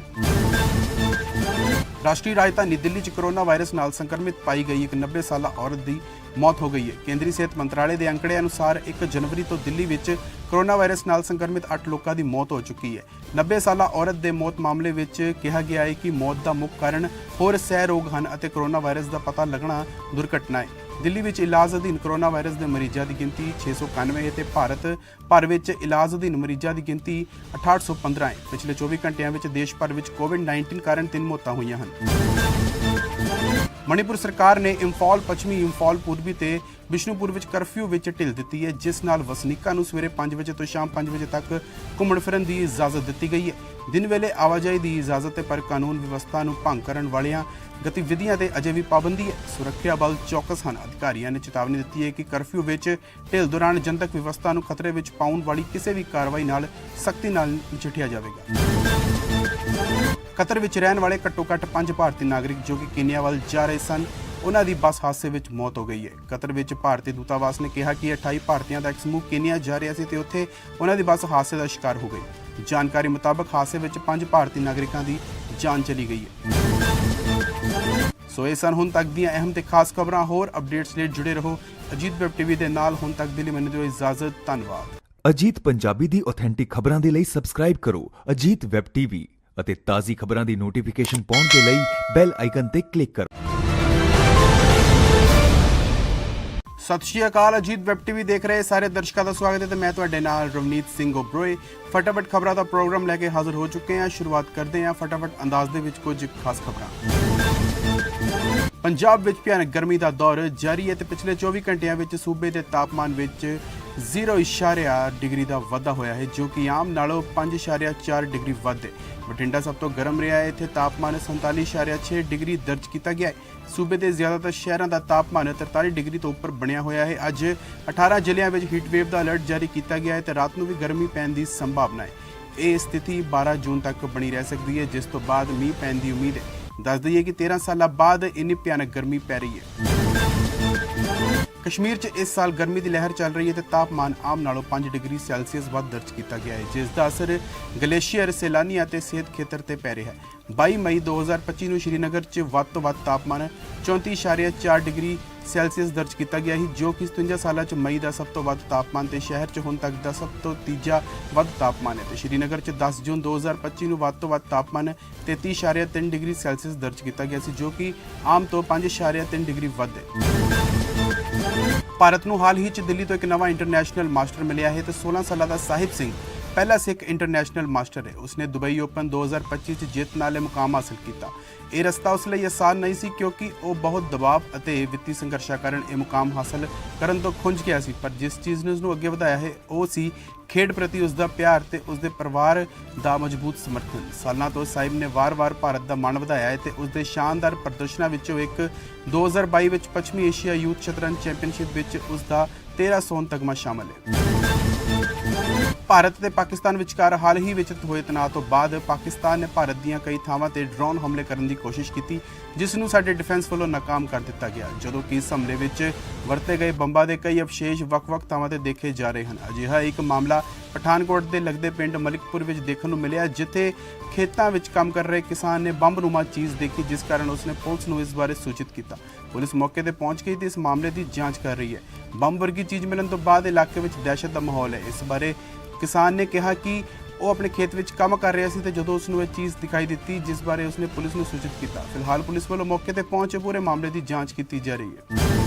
ਰਾਸ਼ਟਰੀ ਰਾਜਧਾਨੀ ਦਿੱਲੀ 'ਚ ਕੋਰੋਨਾ ਵਾਇਰਸ ਨਾਲ ਸੰਕਰਮਿਤ ਪਾਈ ਗਈ ਇੱਕ 90 ਸਾਲਾ ਔਰਤ ਦੀ ਮੌਤ ਹੋ ਗਈ ਹੈ। ਕੇਂਦਰੀ ਸਿਹਤ ਮੰਤਰਾਲੇ ਦੇ ਅੰਕੜੇ ਅਨੁਸਾਰ 1 ਜਨਵਰੀ ਤੋਂ ਦਿੱਲੀ ਵਿੱਚ ਕੋਰੋਨਾ ਵਾਇਰਸ ਨਾਲ ਸੰਕਰਮਿਤ 8 ਲੋਕਾਂ ਦੀ ਮੌਤ ਹੋ ਚੁੱਕੀ ਹੈ। 90 ਸਾਲਾ ਔਰਤ ਦੇ ਮੌਤ ਮਾਮਲੇ ਵਿੱਚ ਕਿਹਾ ਗਿਆ ਹੈ ਕਿ ਮੌਤ ਦਾ ਮੁੱਖ ਕਾਰਨ ਹੋਰ ਸਹਿ ਰੋਗ ਹਨ ਅਤੇ ਕੋਰੋਨਾ ਵਾਇਰਸ ਦਾ ਪਤਾ ਲੱਗਣਾ ਦੁਰਘਟਨਾ ਹੈ। ਦਿੱਲੀ ਵਿੱਚ ਇਲਾਜ ਅਧੀਨ ਕੋਰੋਨਾ ਵਾਇਰਸ ਦੇ ਮਰੀਜ਼ਾਂ ਦੀ ਗਿਣਤੀ 691 ਹੈ ਤੇ ਭਾਰਤ ਭਰ ਵਿੱਚ ਇਲਾਜ ਅਧੀਨ ਮਰੀਜ਼ਾਂ ਦੀ ਗਿਣਤੀ 6815 ਹੈ। ਪਿਛਲੇ 24 ਘੰਟਿਆਂ ਵਿੱਚ ਦੇਸ਼ ਭਰ ਵਿੱਚ ਕੋਵਿਡ-19 ਕਾਰਨ ਤਿੰਨ ਮੌਤਾਂ ਹੋਈਆਂ ਹਨ। ਮਣੀਪੁਰ ਸਰਕਾਰ ਨੇ ਇੰਫਾਲ, ਪੱਛਮੀ ਇੰਫਾਲ, ਪੂਰਬੀ ਤੇ ਬਿਸ਼ਨੂਪੁਰ ਵਿੱਚ ਕਰਫਿਊ ਵਿੱਚ ਢਿੱਲ ਦਿੱਤੀ ਹੈ, ਜਿਸ ਨਾਲ ਵਸਨੀਕਾਂ ਨੂੰ ਸਵੇਰੇ 5 ਵਜੇ ਤੋਂ ਸ਼ਾਮ 5 ਵਜੇ ਤੱਕ ਘੁੰਮਣ ਫਿਰਨ ਦੀ ਇਜਾਜ਼ਤ ਦਿੱਤੀ ਗਈ ਹੈ। ਦਿਨ ਵੇਲੇ ਆਵਾਜਾਈ ਦੀ ਇਜਾਜ਼ਤ ਹੈ, ਪਰ ਕਾਨੂੰਨ ਵਿਵਸਥਾ ਨੂੰ ਭੰਗ ਕਰਨ ਵਾਲਿਆਂ ਗਤੀਵਿਧੀਆਂ ਤੇ ਅਜੇ ਵੀ ਪਾਬੰਦੀ ਹੈ। ਸੁਰੱਖਿਆ ਬਲ ਚੌਕਸ ਹਨ। ਅਧਿਕਾਰੀਆਂ ਨੇ ਚੇਤਾਵਨੀ ਦਿੱਤੀ ਹੈ ਕਿ ਕਰਫਿਊ ਵਿੱਚ ਢਿੱਲ ਦੌਰਾਨ ਜਨਤਕ ਵਿਵਸਥਾ ਨੂੰ ਖਤਰੇ ਵਿੱਚ ਪਾਉਣ ਵਾਲੀ ਕਿਸੇ ਵੀ ਕਾਰਵਾਈ ਨਾਲ ਸਖਤੀ ਨਾਲ ਨਜਿੱਠਿਆ ਜਾਵੇਗਾ। ਕਤਰ ਵਿੱਚ ਰਹਿਣ ਵਾਲੇ ਘੱਟੋ-ਘੱਟ 5 ਭਾਰਤੀ ਨਾਗਰਿਕ ਜੋ ਕਿ ਕੀਨੀਆ ਵੱਲ ਜਾ ਰਹੇ ਸਨ, ਉਹਨਾਂ ਦੀ ਬੱਸ ਹਾਦਸੇ ਵਿੱਚ ਮੌਤ ਹੋ ਗਈ ਹੈ। ਕਤਰ ਵਿੱਚ ਭਾਰਤੀ ਦੂਤਾਵਾਸ ਨੇ ਕਿਹਾ ਕਿ 28 ਭਾਰਤੀਆਂ ਦਾ ਇੱਕ ਸਮੂਹ ਕੀਨੀਆ ਜਾ ਰਿਹਾ ਸੀ ਤੇ ਉੱਥੇ ਉਹਨਾਂ ਦੀ ਬੱਸ ਹਾਦਸੇ ਦਾ ਸ਼ਿਕਾਰ ਹੋ ਗਈ। ਜਾਣਕਾਰੀ ਮੁਤਾਬਕ ਹਾਦਸੇ ਵਿੱਚ 5 ਭਾਰਤੀ ਨਾਗਰਿਕਾਂ ਦੀ ਜਾਨ ਚਲੀ ਗਈ ਹੈ। ਸੋ ਇਹ ਸਨ ਹੁਣ ਤੱਕ ਦੀਆਂ ਅਹਿਮ ਤੇ ਖਾਸ ਖਬਰਾਂ। ਹੋਰ ਅਪਡੇਟਸ ਲਈ ਜੁੜੇ ਰਹੋ ਅਜੀਤ ਵੈਬ ਟੀਵੀ ਦੇ ਨਾਲ। ਹੁਣ ਤੱਕ ਦੇ ਲਈ ਮੈਨੂੰ ਦਿਓ ਇਜਾਜ਼ਤ, ਧੰਨਵਾਦ। ਅਜੀਤ ਪੰਜਾਬੀ ਦੀ ਆਥੈਂਟਿਕ ਖਬਰਾਂ ਦੇ ਲਈ ਸਬਸਕ੍ਰਾਈਬ ਕਰੋ ਅਜੀਤ ਵੈਬ ਟੀਵੀ ਅਤੇ ਤਾਜ਼ੀ ਖਬਰਾਂ ਦੀ ਨੋਟੀਫਿਕੇਸ਼ਨ ਪਾਉਣ ਦੇ ਲਈ ਬੈਲ ਆਈਕਨ ਤੇ ਕਲਿੱਕ ਕਰੋ। ਸਤਿ ਸ਼੍ਰੀ ਅਕਾਲ, ਅਜੀਤ ਵੈਬ ਟੀਵੀ ਦੇਖ ਰਹੇ ਸਾਰੇ ਦਰਸ਼ਕਾਂ ਦਾ ਸਵਾਗਤ ਹੈ ਤੇ ਮੈਂ ਤੁਹਾਡੇ ਨਾਲ ਰਵਨੀਤ ਸਿੰਘ ਓਬਰੋਏ। ਫਟਾਫਟ ਖਬਰਾਂ ਦਾ ਪ੍ਰੋਗਰਾਮ ਲੈ ਕੇ ਹਾਜ਼ਰ ਹੋ ਚੁੱਕੇ ਹਾਂ। ਸ਼ੁਰੂਆਤ ਕਰਦੇ ਹਾਂ ਫਟਾਫਟ ਅੰਦਾਜ਼ ਦੇ ਵਿੱਚ ਕੁਝ ਖਾਸ ਖਬਰਾਂ। ਪੰਜਾਬ ਵਿੱਚ ਭਿਆਨਕ ਗਰਮੀ ਦਾ ਦੌਰ ਜਾਰੀ ਹੈ ਤੇ ਪਿਛਲੇ 24 ਘੰਟਿਆਂ ਵਿੱਚ ਸੂਬੇ ਦੇ ਤਾਪਮਾਨ ਵਿੱਚ 0.8 ਡਿਗਰੀ ਦਾ ਵਾਧਾ ਹੋਇਆ ਹੈ, ਜੋ ਕਿ ਆਮ ਨਾਲੋਂ 5.4 ਡਿਗਰੀ ਵੱਧ ਹੈ। ਬਠਿੰਡਾ ਸਭ ਤੋਂ ਗਰਮ ਰਿਹਾ ਹੈ। ਇੱਥੇ ਤਾਪਮਾਨ 47.6 ਡਿਗਰੀ ਦਰਜ ਕੀਤਾ ਗਿਆ ਹੈ। ਸੂਬੇ ਦੇ ਜ਼ਿਆਦਾਤਰ ਸ਼ਹਿਰਾਂ ਦਾ ਤਾਪਮਾਨ 43 ਡਿਗਰੀ ਤੋਂ ਉੱਪਰ ਬਣਿਆ ਹੋਇਆ ਹੈ। ਅੱਜ 18 ਜ਼ਿਲ੍ਹਿਆਂ ਵਿੱਚ ਹੀਟ ਵੇਵ ਦਾ ਅਲਰਟ ਜਾਰੀ ਕੀਤਾ ਗਿਆ ਹੈ ਤੇ ਰਾਤ ਨੂੰ ਵੀ ਗਰਮੀ ਪੈਣ ਦੀ ਸੰਭਾਵਨਾ ਹੈ। ਇਹ ਸਥਿਤੀ 12 ਜੂਨ ਤੱਕ ਬਣੀ ਰਹਿ ਸਕਦੀ ਹੈ, ਜਿਸ ਤੋਂ ਬਾਅਦ ਮੀਂਹ ਪੈਣ ਦੀ ਉਮੀਦ ਹੈ। ਦੱਸ ਦਈਏ ਕਿ 13 ਸਾਲਾਂ ਬਾਅਦ ਇੰਨੀ ਭਿਆਨਕ ਗਰਮੀ ਪੈ ਰਹੀ ਹੈ। ਕਸ਼ਮੀਰ 'ਚ ਇਸ ਸਾਲ ਗਰਮੀ ਦੀ ਲਹਿਰ ਚੱਲ ਰਹੀ ਹੈ ਤੇ ਤਾਪਮਾਨ ਆਮ ਨਾਲੋਂ 5 ਡਿਗਰੀ ਸੈਲਸੀਅਸ ਵੱਧ ਦਰਜ ਕੀਤਾ ਗਿਆ ਹੈ, ਜਿਸ ਦਾ ਅਸਰ ਗਲੇਸ਼ੀਅਰ ਸੈਲਾਨੀਆਂ ਅਤੇ ਸਿਹਤ ਖੇਤਰ ਤੇ ਪੈ ਰਿਹਾ ਹੈ। 22 ਮਈ 2025 ਨੂੰ ਸ਼੍ਰੀਨਗਰ 'ਚ ਵੱਧ ਤੋਂ ਵੱਧ ਤਾਪਮਾਨ 34.4 ਡਿਗਰੀ ਸੈਲਸੀਅਸ ਦਰਜ ਕੀਤਾ ਗਿਆ ਸੀ, ਜੋ ਕਿ 57 ਸਾਲਾਂ 'ਚ ਮਈ ਦਾ ਸਭ ਤੋਂ ਵੱਧ ਤਾਪਮਾਨ ਤੇ ਸ਼ਹਿਰ 'ਚ ਹੁਣ ਤੱਕ ਦਾ ਸਭ ਤੋਂ ਤੀਜਾ ਵੱਧ ਤਾਪਮਾਨ ਹੈ ਤੇ ਸ਼੍ਰੀਨਗਰ 'ਚ 10 ਜੂਨ 2025 ਨੂੰ ਵੱਧ ਤੋਂ ਵੱਧ ਤਾਪਮਾਨ 33.3 ਡਿਗਰੀ ਸੈਲਸੀਅਸ ਦਰਜ ਕੀਤਾ ਗਿਆ ਸੀ, ਜੋ ਕਿ ਆਮ ਤੋਂ 5.3 ਡਿਗਰੀ ਵੱਧ ਹੈ। ਭਾਰਤ ਨੂੰ ਹਾਲ ਹੀ ਚ ਦਿੱਲੀ ਤੋਂ ਇੱਕ ਨਵਾਂ ਇੰਟਰਨੈਸ਼ਨਲ ਮਾਸਟਰ ਮਿਲਿਆ ਹੈ ਤੇ 16 ਸਾਲਾਂ ਦਾ ਸਾਹਿਬ ਸਿੰਘ ਪਹਿਲਾ ਸਿੱਖ ਇੰਟਰਨੈਸ਼ਨਲ ਮਾਸਟਰ ਹੈ। ਉਸਨੇ ਦੁਬਈ ਓਪਨ 2025 ਚ ਜਿੱਤ ਨਾਲ ਇਹ ਮੁਕਾਮ ਹਾਸਲ ਕੀਤਾ। ਇਹ ਰਸਤਾ ਉਸ ਲਈ ਆਸਾਨ ਨਹੀਂ ਸੀ ਕਿਉਂਕਿ ਉਹ ਬਹੁਤ ਦਬਾਅ ਅਤੇ ਵਿੱਤੀ ਸੰਘਰਸ਼ਾਂ ਕਾਰਨ ਇਹ ਮੁਕਾਮ ਹਾਸਲ ਕਰਨ ਤੋਂ ਖੁੰਝ ਗਿਆ ਸੀ। ਪਰ ਜਿਸ ਚੀਜ਼ ਨੇ ਉਸ ਨੂੰ ਅੱਗੇ ਵਧਾਇਆ ਹੈ, ਉਹ ਸੀ ਖੇਡ ਪ੍ਰਤੀ ਉਸ ਦਾ ਪਿਆਰ ਤੇ ਉਸ ਦੇ ਪਰਿਵਾਰ ਦਾ ਮਜ਼ਬੂਤ ਸਮਰਥਨ। ਸਾਲਾਂ ਤੋਂ ਸਾਹਿਬ ਨੇ ਵਾਰ-ਵਾਰ ਭਾਰਤ ਦਾ ਮਾਣ ਵਧਾਇਆ ਹੈ ਤੇ ਉਸ ਦੇ ਸ਼ਾਨਦਾਰ ਪ੍ਰਦਰਸ਼ਨਾਂ ਵਿੱਚੋਂ ਇੱਕ 2022 ਵਿੱਚ ਪੱਛਮੀ ਏਸ਼ੀਆ ਯੂਥ ਸ਼ਤਰੰਜ ਚੈਂਪੀਅਨਸ਼ਿਪ ਵਿੱਚ ਉਸ ਦਾ 13 ਸੋਨ ਤਗਮਾ ਸ਼ਾਮਲ ਹੈ। ਭਾਰਤ ਤੇ ਪਾਕਿਸਤਾਨ ਵਿਚਕਾਰ ਹਾਲ ਹੀ ਵਿੱਚ ਹੋਏ ਤਣਾਅ ਤੋਂ ਬਾਅਦ ਪਾਕਿਸਤਾਨ ਨੇ ਭਾਰਤ ਦੀਆਂ ਕਈ ਥਾਵਾਂ ਤੇ ਡਰੋਨ ਹਮਲੇ ਕਰਨ ਦੀ ਕੋਸ਼ਿਸ਼ ਕੀਤੀ, ਜਿਸ ਨੂੰ ਸਾਡੇ ਡਿਫੈਂਸ ਵੱਲੋਂ ਨਾਕਾਮ ਕਰ ਦਿੱਤਾ ਗਿਆ। ਜਦੋਂ ਕਿ ਇਸ ਹਮਲੇ ਵਿੱਚ ਵਰਤੇ ਗਏ ਬੰਬਾਂ ਦੇ ਕਈ ਅਵਸ਼ੇਸ਼ ਵੱਖ-ਵੱਖ ਥਾਵਾਂ ਤੇ ਦੇਖੇ ਜਾ ਰਹੇ ਹਨ। ਅਜਿਹਾ ਇੱਕ ਮਾਮਲਾ ਪਠਾਨਕੋਟ ਦੇ ਲੱਗਦੇ ਪਿੰਡ ਮਲਿਕਪੁਰ ਵਿੱਚ ਦੇਖਣ ਨੂੰ ਮਿਲਿਆ, ਜਿੱਥੇ ਖੇਤਾਂ ਵਿੱਚ ਕੰਮ ਕਰ ਰਹੇ ਕਿਸਾਨ ਨੇ ਬੰਬ ਨੂਮਾ ਚੀਜ਼ ਦੇਖੀ, ਜਿਸ ਕਾਰਨ ਉਸਨੇ ਪੁਲਿਸ ਨੂੰ ਇਸ ਬਾਰੇ ਸੂਚਿਤ ਕੀਤਾ। ਪੁਲਿਸ ਮੌਕੇ ਤੇ ਪਹੁੰਚ ਗਈ ਤੇ ਇਸ ਮਾਮਲੇ ਦੀ ਜਾਂਚ ਕਰ ਰਹੀ ਹੈ। ਬੰਬ ਵਰਗੀ ਚੀਜ਼ ਮਿਲਣ ਤੋਂ ਬਾਅਦ ਇਲਾਕੇ ਵਿੱਚ ਦਹਿਸ਼ਤ ਦਾ ਮਾਹੌਲ ਹੈ। ਇਸ ਬਾਰੇ ਕਿਸਾਨ ਨੇ ਕਿਹਾ ਕਿ ਉਹ ਆਪਣੇ ਖੇਤ ਵਿੱਚ ਕੰਮ ਕਰ ਰਿਹਾ ਸੀ ਤੇ ਜਦੋਂ ਉਸ ਨੂੰ ਇਹ ਚੀਜ਼ ਦਿਖਾਈ ਦਿੱਤੀ, ਜਿਸ ਬਾਰੇ ਉਸਨੇ ਪੁਲਿਸ ਨੂੰ ਸੂਚਿਤ ਕੀਤਾ। ਫਿਲਹਾਲ ਪੁਲਿਸ ਵੱਲੋਂ ਮੌਕੇ ਤੇ ਪਹੁੰਚ ਪੂਰੇ ਮਾਮਲੇ ਦੀ ਜਾਂਚ ਕੀਤੀ ਜਾ ਰਹੀ ਹੈ।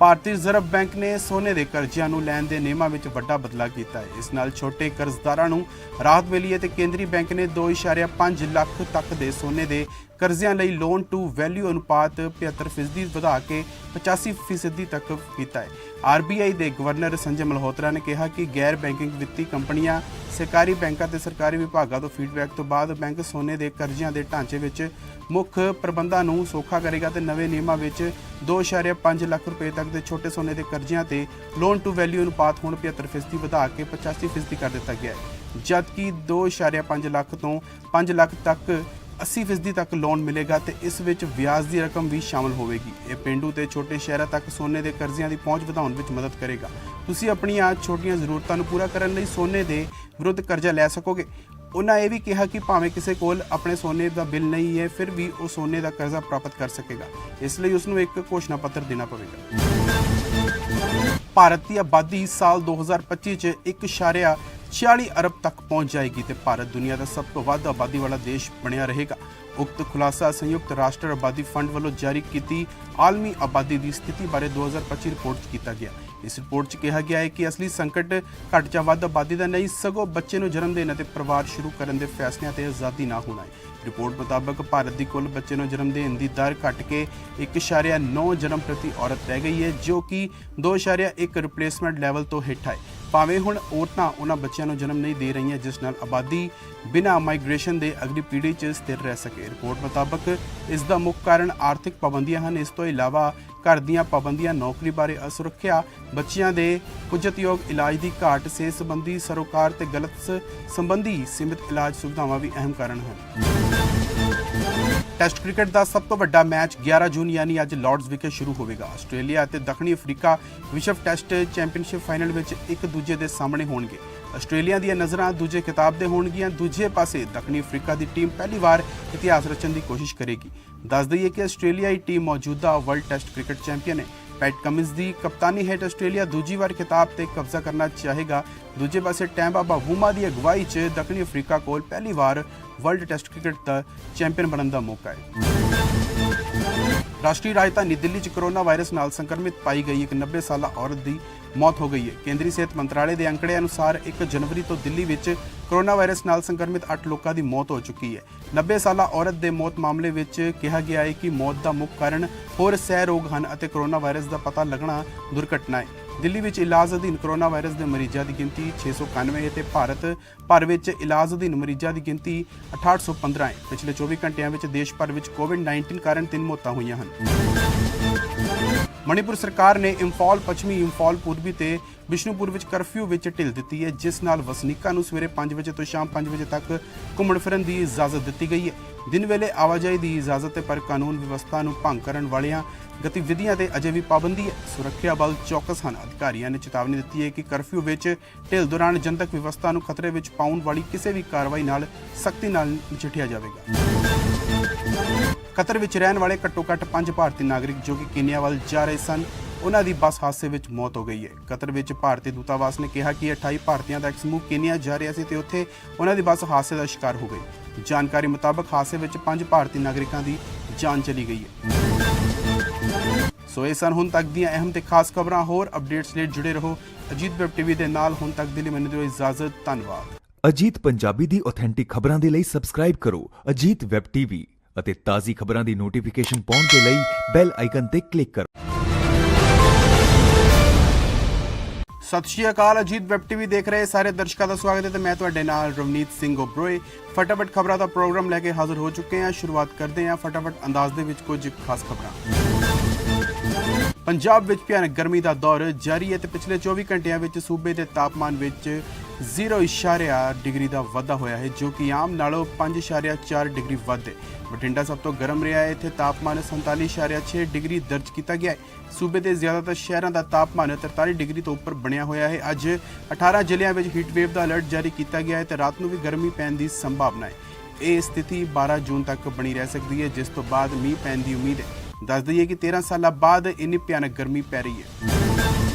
ਭਾਰਤੀ ਰਿਜ਼ਰਵ ਬੈਂਕ ਨੇ ਸੋਨੇ ਦੇ ਕਰਜ਼ਿਆਂ ਨੂੰ ਲੈਣ ਦੇ ਨਿਯਮਾਂ ਵਿੱਚ ਵੱਡਾ ਬਦਲਾਅ ਕੀਤਾ ਹੈ। ਇਸ ਨਾਲ ਛੋਟੇ ਕਰਜ਼ਦਾਰਾਂ ਨੂੰ ਰਾਹਤ ਮਿਲੀ ਹੈ ਤੇ ਕੇਂਦਰੀ ਬੈਂਕ ਨੇ 2.5 ਲੱਖ ਤੱਕ ਦੇ ਸੋਨੇ ਦੇ ਕਰਜ਼ਿਆਂ ਲਈ ਲੋਨ ਟੂ ਵੈਲਿਊ ਅਨੁਪਾਤ 75% ਵਧਾ ਕੇ 85% ਤੱਕ ਕੀਤਾ ਹੈ। ਆਰਬੀਆਈ ਦੇ ਗਵਰਨਰ ਸੰਜੇ ਮਲਹੋਤਰਾ ਨੇ ਕਿਹਾ ਕਿ ਗੈਰ ਬੈਂਕਿੰਗ ਵਿੱਤੀ ਕੰਪਨੀਆਂ ਸਰਕਾਰੀ ਬੈਂਕਾਂ ਤੇ ਸਰਕਾਰੀ ਵਿਭਾਗਾਂ ਤੋਂ ਫੀਡਬੈਕ ਤੋਂ ਬਾਅਦ ਬੈਂਕ ਸੋਨੇ ਦੇ ਕਰਜ਼ਿਆਂ ਦੇ ਢਾਂਚੇ ਵਿੱਚ ਮੁੱਖ ਪ੍ਰਬੰਧਾਂ ਨੂੰ ਸੌਖਾ ਕਰੇਗਾ ਤੇ ਨਵੇਂ ਨਿਯਮਾਂ ਵਿੱਚ 2.5 ਲੱਖ ਰੁਪਏ ਤੱਕ ਦੇ ਛੋਟੇ ਸੋਨੇ ਦੇ ਕਰਜ਼ਿਆਂ ਤੇ ਲੋਨ ਟੂ ਵੈਲਿਊ ਅਨੁਪਾਤ ਹੁਣ 75% ਵਧਾ ਕੇ 85% ਕਰ ਦਿੱਤਾ ਗਿਆ ਹੈ। ਜਦਕਿ 2.5 ਲੱਖ ਤੋਂ 5 ਲੱਖ ਤੱਕ 80% ਤੱਕ ਲੋਨ ਮਿਲੇਗਾ ਤੇ ਇਸ ਵਿੱਚ ਵਿਆਜ ਦੀ ਰਕਮ ਵੀ ਸ਼ਾਮਲ ਹੋਵੇਗੀ। ਇਹ ਪਿੰਡੂ ਤੇ ਛੋਟੇ ਸ਼ਹਿਰਾਂ ਤੱਕ ਸੋਨੇ ਦੇ ਕਰਜ਼ਿਆਂ ਦੀ ਪਹੁੰਚ ਵਧਾਉਣ ਵਿੱਚ ਮਦਦ ਕਰੇਗਾ। ਤੁਸੀਂ ਆਪਣੀਆਂ ਛੋਟੀਆਂ ਜ਼ਰੂਰਤਾਂ ਨੂੰ ਪੂਰਾ ਕਰਨ ਲਈ ਸੋਨੇ ਦੇ ਵਿਰੁੱਧ ਕਰਜ਼ਾ ਲੈ ਸਕੋਗੇ। ਉਹਨਾਂ ਇਹ ਵੀ ਕਿਹਾ ਕਿ ਭਾਵੇਂ ਕਿਸੇ ਕੋਲ ਆਪਣੇ ਸੋਨੇ ਦਾ ਬਿੱਲ ਨਹੀਂ ਹੈ, ਫਿਰ ਵੀ ਉਹ ਸੋਨੇ ਦਾ ਕਰਜ਼ਾ ਪ੍ਰਾਪਤ ਕਰ ਸਕੇਗਾ। ਇਸ ਲਈ ਉਸ ਨੂੰ ਇੱਕ ਘੋਸ਼ਣਾ ਪੱਤਰ ਦੇਣਾ ਪਵੇਗਾ। ਭਾਰਤ ਦੀ ਆਬਾਦੀ ਸਾਲ 2025 ਚ 1.46 ਅਰਬ ਤੱਕ ਪਹੁੰਚ ਜਾਏਗੀ ਤੇ ਭਾਰਤ ਦੁਨੀਆ ਦਾ ਸਭ ਤੋਂ ਵੱਧ ਆਬਾਦੀ ਵਾਲਾ ਦੇਸ਼ ਬਣਿਆ ਰਹੇਗਾ। ਉਕਤ ਖੁਲਾਸਾ ਸੰਯੁਕਤ ਰਾਸ਼ਟਰ ਆਬਾਦੀ ਫੰਡ ਵੱਲੋਂ ਜਾਰੀ ਕੀਤੀ ਆਲਮੀ ਆਬਾਦੀ ਦੀ ਸਥਿਤੀ ਬਾਰੇ 2025 ਰਿਪੋਰਟ 'ਚ ਕੀਤਾ ਗਿਆ। ਇਸ ਰਿਪੋਰਟ 'ਚ ਕਿਹਾ ਗਿਆ ਹੈ ਕਿ ਅਸਲੀ ਸੰਕਟ ਘੱਟ ਜਾਂ ਵੱਧ ਆਬਾਦੀ ਦਾ ਨਹੀਂ, ਸਗੋਂ ਬੱਚੇ ਨੂੰ ਜਨਮ ਦੇਣ ਅਤੇ ਪਰਿਵਾਰ ਸ਼ੁਰੂ ਕਰਨ ਦੇ ਫੈਸਲਿਆਂ ਤੇ ਆਜ਼ਾਦੀ ਨਾ ਹੋਣਾ ਹੈ। ਰਿਪੋਰਟ ਮੁਤਾਬਕ ਭਾਰਤ ਦੀ ਕੁੱਲ ਬੱਚੇ ਨੂੰ ਜਨਮ ਦੇਣ ਦੀ ਦਰ ਘਟ ਕੇ 1.9 ਜਨਮ ਪ੍ਰਤੀ ਔਰਤ ਰਹਿ ਗਈ ਹੈ, ਜੋ ਕਿ 2.1 ਰਿਪਲੇਸਮੈਂਟ ਲੈਵਲ ਤੋਂ ਹੇਠ ਹੈ। ਭਾਵੇਂ ਹੁਣ ਔਰਤਾਂ ਉਹਨਾਂ ਬੱਚਿਆਂ ਨੂੰ ਜਨਮ ਨਹੀਂ ਦੇ ਰਹੀਆਂ, ਜਿਸ ਨਾਲ ਆਬਾਦੀ ਬਿਨਾਂ ਮਾਈਗ੍ਰੇਸ਼ਨ ਦੇ ਅਗਲੀ ਪੀੜ੍ਹੀ 'ਚ ਸਥਿਰ ਰਹਿ ਸਕੇ। ਰਿਪੋਰਟ ਮੁਤਾਬਕ ਇਸ ਦਾ ਮੁੱਖ ਕਾਰਨ ਆਰਥਿਕ ਪਾਬੰਦੀਆਂ ਹਨ। ਇਸ ਤੋਂ ਇਲਾਵਾ ਘਰ ਦੀਆਂ ਪਾਬੰਦੀਆਂ, ਨੌਕਰੀ ਬਾਰੇ ਅਸੁਰੱਖਿਆ, ਬੱਚਿਆਂ ਦੇ ਪੁੱਜਤਯੋਗ ਇਲਾਜ ਦੀ ਘਾਟ, ਸਿਹਤ ਸੰਬੰਧੀ ਸਰੋਕਾਰ ਤੇ ਗਲਤ ਸ- ਸੰਬੰਧੀ ਸੀਮਿਤ ਇਲਾਜ ਸੁਵਿਧਾਵਾਂ ਵੀ ਅਹਿਮ ਕਾਰਨ ਹਨ। ਟੈਸਟ ਕ੍ਰਿਕਟ ਦਾ ਸਭ ਤੋਂ ਵੱਡਾ ਮੈਚ 11 ਜੂਨ ਯਾਨੀ ਅੱਜ ਲਾਰਡਸ ਵਿਖੇ ਸ਼ੁਰੂ ਹੋਵੇਗਾ। ਆਸਟ੍ਰੇਲੀਆ ਅਤੇ ਦੱਖਣੀ ਅਫਰੀਕਾ ਵਿਸ਼ਵ ਟੈਸਟ ਚੈਂਪੀਅਨਸ਼ਿਪ ਫਾਈਨਲ ਵਿੱਚ ਇੱਕ ਦੂਜੇ ਦੇ ਸਾਹਮਣੇ ਹੋਣਗੇ। ਆਸਟ੍ਰੇਲੀਆ ਦੀਆਂ ਨਜ਼ਰਾਂ ਦੂਜੇ ਖਿਤਾਬ ਦੇ ਹੋਣਗੀਆਂ। ਦੂਜੇ ਪਾਸੇ ਦੱਖਣੀ ਅਫਰੀਕਾ ਦੀ ਟੀਮ ਪਹਿਲੀ ਵਾਰ ਇਤਿਹਾਸ ਰਚਣ ਦੀ ਕੋਸ਼ਿਸ਼ ਕਰੇਗੀ। ਦੱਸ ਦਈਏ ਕਿ ਆਸਟ੍ਰੇਲੀਆਈ ਟੀਮ ਮੌਜੂਦਾ ਵਰਲਡ ਟੈਸਟ ਕ੍ਰਿਕਟ ਚੈਂਪੀਅਨ ਹੈ। ਪੈਟ ਕਮਿੰਸ ਦੀ ਕਪਤਾਨੀ ਹੇਠ ਆਸਟ੍ਰੇਲੀਆ ਦੂਜੀ ਵਾਰ ਖਿਤਾਬ ਤੇ ਕਬਜ਼ਾ ਕਰਨਾ ਚਾਹੇਗਾ। ਦੂਜੇ ਪਾਸੇ ਟੈਂਬਾ ਬਾਵੂਮਾ ਦੀ ਅਗਵਾਈ 'ਚ ਦੱਖਣੀ ਅਫਰੀਕਾ ਕੋਲ ਪਹਿਲੀ ਵਾਰ ਵਰਲਡ ਟੈਸਟ ਕ੍ਰਿਕਟ ਦਾ ਚੈਂਪੀਅਨ ਬਣਨ ਦਾ ਮੌਕਾ ਹੈ। ਰਾਸ਼ਟਰੀ ਰਾਜਧਾਨੀ ਦਿੱਲੀ 'ਚ ਕਰੋਨਾ ਵਾਇਰਸ ਨਾਲ ਸੰਕਰਮਿਤ ਪਾਈ ਗਈ ਇੱਕ 90 ਸਾਲਾ ਔਰਤ ਦੀ ਮੌਤ ਹੋ ਗਈ ਹੈ। ਕੇਂਦਰੀ ਸਿਹਤ ਮੰਤਰਾਲੇ ਦੇ ਅੰਕੜੇ ਅਨੁਸਾਰ 1 ਜਨਵਰੀ ਤੋਂ ਦਿੱਲੀ ਵਿੱਚ ਕਰੋਨਾ ਵਾਇਰਸ ਨਾਲ ਸੰਕਰਮਿਤ 8 ਲੋਕਾਂ ਦੀ ਮੌਤ ਹੋ ਚੁੱਕੀ ਹੈ। 90 ਸਾਲਾ ਔਰਤ ਦੇ ਮੌਤ ਮਾਮਲੇ ਵਿੱਚ ਕਿਹਾ ਗਿਆ ਹੈ ਕਿ ਮੌਤ ਦਾ ਮੁੱਖ ਕਾਰਨ ਹੋਰ ਸਹਿ ਰੋਗ ਹਨ ਅਤੇ ਕਰੋਨਾ ਵਾਇਰਸ ਦਾ ਪਤਾ ਲੱਗਣਾ ਦੁਰਘਟਨਾ ਹੈ। ਦਿੱਲੀ ਵਿੱਚ ਇਲਾਜ ਅਧੀਨ ਕਰੋਨਾ ਵਾਇਰਸ ਦੇ ਮਰੀਜ਼ਾਂ ਦੀ ਗਿਣਤੀ 691 ਹੈ ਤੇ ਭਾਰਤ ਭਰ ਵਿੱਚ ਇਲਾਜ ਅਧੀਨ ਮਰੀਜ਼ਾਂ ਦੀ ਗਿਣਤੀ 6815 ਹੈ। ਪਿਛਲੇ 24 ਘੰਟਿਆਂ ਵਿੱਚ ਦੇਸ਼ ਭਰ ਵਿੱਚ ਕੋਵਿਡ-19 ਕਾਰਨ ਤਿੰਨ ਮੌਤਾਂ ਹੋਈਆਂ ਹਨ। ਮਣੀਪੁਰ ਸਰਕਾਰ ਨੇ ਇੰਫਾਲ ਪੱਛਮੀ ਇੰਫਾਲ ਪੂਰਬੀ ਤੇ ਬਿਸ਼ਨੂਪੁਰ ਵਿੱਚ ਕਰਫਿਊ ਵਿੱਚ ਢਿੱਲ ਦਿੱਤੀ ਹੈ, ਜਿਸ ਨਾਲ ਵਸਨੀਕਾਂ ਨੂੰ ਸਵੇਰੇ 5 ਵਜੇ ਤੋਂ ਸ਼ਾਮ 5 ਵਜੇ ਤੱਕ ਘੁੰਮਣ ਫਿਰਨ ਦੀ ਇਜਾਜ਼ਤ ਦਿੱਤੀ ਗਈ ਹੈ। ਦਿਨ ਵੇਲੇ ਆਵਾਜਾਈ ਦੀ ਇਜਾਜ਼ਤ ਹੈ, ਪਰ ਕਾਨੂੰਨ ਵਿਵਸਥਾ ਨੂੰ ਭੰਗ ਕਰਨ ਵਾਲਿਆਂ ਗਤੀਵਿਧੀਆਂ ਤੇ ਅਜੇ ਵੀ ਪਾਬੰਦੀ ਹੈ। ਸੁਰੱਖਿਆ ਬਲ ਚੌਕਸ ਹਨ। ਅਧਿਕਾਰੀਆਂ ਨੇ ਚੇਤਾਵਨੀ ਦਿੱਤੀ ਹੈ ਕਿ ਕਰਫਿਊ ਵਿੱਚ ਢਿੱਲ ਦੌਰਾਨ ਜਨਤਕ ਵਿਵਸਥਾ ਨੂੰ ਖਤਰੇ ਵਿੱਚ ਪਾਉਣ ਵਾਲੀ ਕਿਸੇ ਵੀ ਕਾਰਵਾਈ ਨਾਲ ਸਖਤੀ ਨਾਲ ਨਜਿੱਠਿਆ ਜਾਵੇਗਾ। ਕਤਰ ਵਿੱਚ ਰਹਿਣ ਵਾਲੇ ਘੱਟੋ-ਘੱਟ 5 ਭਾਰਤੀ ਨਾਗਰਿਕ ਜੋ ਕਿ ਕੀਨੀਆ ਵੱਲ ਜਾ ਰਹੇ ਸਨ, ਉਹਨਾਂ ਦੀ ਬੱਸ ਹਾਦਸੇ ਵਿੱਚ ਮੌਤ ਹੋ ਗਈ ਹੈ। ਕਤਰ ਵਿੱਚ ਭਾਰਤੀ ਦੂਤਾਵਾਸ ਨੇ ਕਿਹਾ ਕਿ 28 ਭਾਰਤੀਆਂ ਦਾ ਇੱਕ ਸਮੂਹ ਕੀਨੀਆ ਜਾ ਰਿਹਾ ਸੀ ਤੇ ਉੱਥੇ ਉਹਨਾਂ ਦੀ ਬੱਸ ਹਾਦਸੇ ਦਾ ਸ਼ਿਕਾਰ ਹੋ ਗਈ। ਜਾਣਕਾਰੀ ਮੁਤਾਬਕ ਹਾਦਸੇ ਵਿੱਚ 5 ਭਾਰਤੀ ਨਾਗਰਿਕਾਂ ਦੀ ਜਾਨ ਚਲੀ ਗਈ ਹੈ। ਸੋ ਇਹ ਸਨ ਹੁਣ ਤੱਕ ਦੀਆਂ ਅਹਿਮ ਤੇ ਖਾਸ ਖਬਰਾਂ। ਹੋਰ ਅਪਡੇਟਸ ਲਈ ਜੁੜੇ ਰਹੋ ਅਜੀਤ ਵੈਬ ਟੀਵੀ ਦੇ ਨਾਲ। ਹੁਣ ਤੱਕ ਦੇ ਲਈ ਮੈਨੂੰ ਦਿਓ ਇਜਾਜ਼ਤ। ਧੰਨਵਾਦ। ਅਜੀਤ ਪੰਜਾਬੀ ਦੀ ਆਥੈਂਟਿਕ ਖਬਰਾਂ ਦੇ ਲਈ ਸਬਸਕ੍ਰਾਈਬ ਕਰੋ ਅਜੀਤ ਵੈਬ ਟੀਵੀ। ਅਤੇ ਤਾਜ਼ੀ ਖਬਰਾਂ ਦੀ ਨੋਟੀਫਿਕੇਸ਼ਨ ਪਾਉਣ ਦੇ ਲਈ ਬੈਲ ਆਈਕਨ ਤੇ ਕਲਿੱਕ ਕਰੋ। ਸਤਿ ਸ਼੍ਰੀ ਅਕਾਲ, ਅਜੀਤ ਵੈਬ ਟੀਵੀ ਦੇਖ ਰਹੇ ਸਾਰੇ ਦਰਸ਼ਕਾਂ ਦਾ ਸਵਾਗਤ ਹੈ ਤੇ ਮੈਂ ਤੁਹਾਡੇ ਨਾਲ ਰਵਨੀਤ ਸਿੰਘ ਓਬਰੋਏ। ਫਟਾਫਟ ਖਬਰਾਂ ਦਾ ਪ੍ਰੋਗਰਾਮ ਲੈ ਕੇ ਹਾਜ਼ਰ ਹੋ ਚੁੱਕੇ ਹਾਂ। ਸ਼ੁਰੂਆਤ ਕਰਦੇ ਹਾਂ ਫਟਾਫਟ ਅੰਦਾਜ਼ ਦੇ ਵਿੱਚ ਕੁਝ ਖਾਸ ਖਬਰਾਂ। ਪੰਜਾਬ ਵਿੱਚ ਭਿਆਨਕ ਗਰਮੀ ਦਾ ਦੌਰ ਜਾਰੀ ਹੈ ਤੇ ਪਿਛਲੇ 24 ਘੰਟਿਆਂ ਵਿੱਚ ਸੂਬੇ ਦੇ ਤਾਪਮਾਨ ਵਿੱਚ 0.0 ਡਿਗਰੀ ਦਾ ਵਾਧਾ ਹੋਇਆ ਹੈ, ਜੋ ਕਿ ਆਮ ਨਾਲੋਂ 5.4 ਡਿਗਰੀ ਵੱਧ ਹੈ। ਬਠਿੰਡਾ ਸਭ ਤੋਂ ਗਰਮ ਰਿਹਾ ਹੈ, ਇੱਥੇ ਤਾਪਮਾਨ 47.6 ਡਿਗਰੀ ਦਰਜ ਕੀਤਾ ਗਿਆ ਹੈ। ਸੂਬੇ ਦੇ ਜ਼ਿਆਦਾਤਰ ਸ਼ਹਿਰਾਂ ਦਾ ਤਾਪਮਾਨ 43 ਡਿਗਰੀ ਤੋਂ ਉੱਪਰ ਬਣਿਆ ਹੋਇਆ ਹੈ। ਅੱਜ 18 ਜ਼ਿਲ੍ਹਿਆਂ ਵਿੱਚ ਹੀਟ ਵੇਵ ਦਾ ਅਲਰਟ ਜਾਰੀ ਕੀਤਾ ਗਿਆ ਹੈ ਤੇ ਰਾਤ ਨੂੰ ਵੀ ਗਰਮੀ ਪੈਣ ਦੀ ਸੰਭਾਵਨਾ ਹੈ। ਇਹ ਸਥਿਤੀ 12 ਜੂਨ ਤੱਕ ਬਣੀ ਰਹਿ ਸਕਦੀ ਹੈ, ਜਿਸ ਤੋਂ ਬਾਅਦ ਮੀਂਹ ਪੈਣ ਦੀ ਉਮੀਦ ਹੈ। ਦੱਸ ਦਈਏ ਕਿ 13 ਸਾਲਾਂ ਬਾਅਦ ਇੰਨੀ ਭਿਆਨਕ ਗਰਮੀ ਪੈ ਰਹੀ ਹੈ।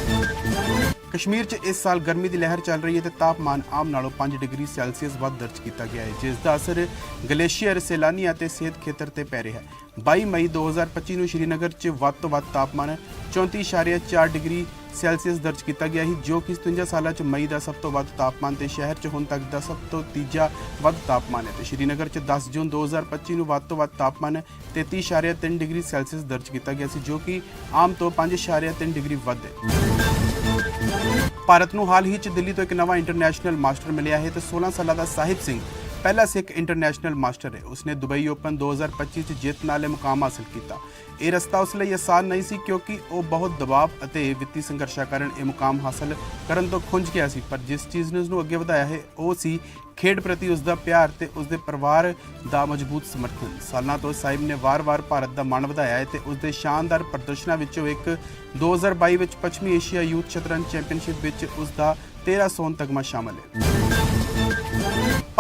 ਕਸ਼ਮੀਰ 'ਚ ਇਸ ਸਾਲ ਗਰਮੀ ਦੀ ਲਹਿਰ ਚੱਲ ਰਹੀ ਹੈ ਤੇ ਤਾਪਮਾਨ ਆਮ ਨਾਲੋਂ 5 ਡਿਗਰੀ ਸੈਲਸੀਅਸ ਵੱਧ ਦਰਜ ਕੀਤਾ ਗਿਆ ਹੈ, ਜਿਸ ਦਾ ਅਸਰ ਗਲੇਸ਼ੀਅਰ, ਸੈਲਾਨੀ ਅਤੇ ਸਿਹਤ ਖੇਤਰ ਤੇ ਪੈ ਰਿਹਾ ਹੈ। 22 ਮਈ 2025 ਨੂੰ ਸ਼੍ਰੀਨਗਰ 'ਚ ਵੱਧ ਤੋਂ ਵੱਧ ਤਾਪਮਾਨ 34.4 ਡਿਗਰੀ ਸੈਲਸੀਅਸ ਦਰਜ ਕੀਤਾ ਗਿਆ ਸੀ, ਜੋ ਕਿ 57 ਸਾਲਾਂ 'ਚ ਮਈ ਦਾ ਸਭ ਤੋਂ ਵੱਧ ਤਾਪਮਾਨ ਤੇ ਸ਼ਹਿਰ 'ਚ ਹੁਣ ਤੱਕ ਦਾ ਸਭ ਤੋਂ ਤੀਜਾ ਵੱਧ ਤਾਪਮਾਨ ਹੈ। ਤੇ ਸ਼੍ਰੀਨਗਰ 'ਚ 10 ਜੂਨ 2025 ਨੂੰ ਵੱਧ ਤੋਂ ਵੱਧ ਤਾਪਮਾਨ 33.3 ਡਿਗਰੀ ਸੈਲਸੀਅਸ ਦਰਜ ਕੀਤਾ ਗਿਆ ਸੀ, ਜੋ ਕਿ ਆਮ ਤੋਂ 5.3 ਡਿਗਰੀ ਵੱਧ ਹੈ। ਭਾਰਤ ਨੂੰ ਹਾਲ ਹੀ ਚ ਦਿੱਲੀ ਤੋਂ ਇੱਕ ਨਵਾਂ ਇੰਟਰਨੈਸ਼ਨਲ ਮਾਸਟਰ ਮਿਲਿਆ ਹੈ ਤੇ 16 ਸਾਲਾਂ ਦਾ ਸਾਹਿਬ ਸਿੰਘ ਪਹਿਲਾ ਸਿੱਖ ਇੰਟਰਨੈਸ਼ਨਲ ਮਾਸਟਰ ਹੈ। ਉਸਨੇ ਦੁਬਈ ਓਪਨ 2025 ਚ ਜਿੱਤ ਨਾਲ ਇਹ ਮੁਕਾਮ ਹਾਸਲ ਕੀਤਾ। ਇਹ ਰਸਤਾ ਉਸ ਲਈ ਆਸਾਨ ਨਹੀਂ ਸੀ ਕਿਉਂਕਿ ਉਹ ਬਹੁਤ ਦਬਾਅ ਅਤੇ ਵਿੱਤੀ ਸੰਘਰਸ਼ਾਂ ਕਾਰਨ ਇਹ ਮੁਕਾਮ ਹਾਸਲ ਕਰਨ ਤੋਂ ਖੁੰਝ ਗਿਆ ਸੀ। ਪਰ ਜਿਸ ਚੀਜ਼ ਨੇ ਉਸ ਨੂੰ ਅੱਗੇ ਵਧਾਇਆ ਹੈ, ਉਹ ਸੀ ਖੇਡ ਪ੍ਰਤੀ ਉਸ ਦਾ ਪਿਆਰ ਤੇ ਉਸ ਦੇ ਪਰਿਵਾਰ ਦਾ ਮਜ਼ਬੂਤ ਸਮਰਥਨ। ਸਾਲਾਂ ਤੋਂ ਸਾਹਿਬ ਨੇ ਵਾਰ-ਵਾਰ ਭਾਰਤ ਦਾ ਮਾਣ ਵਧਾਇਆ ਹੈ ਤੇ ਉਸ ਦੇ ਸ਼ਾਨਦਾਰ ਪ੍ਰਦਰਸ਼ਨਾਂ ਵਿੱਚੋਂ ਇੱਕ 2022 ਵਿੱਚ ਪੱਛਮੀ ਏਸ਼ੀਆ ਯੂਥ ਸ਼ਤਰੰਜ ਚੈਂਪੀਅਨਸ਼ਿਪ ਵਿੱਚ ਉਸ ਦਾ 13 ਸੋਨ ਤਗਮਾ ਸ਼ਾਮਲ ਹੈ।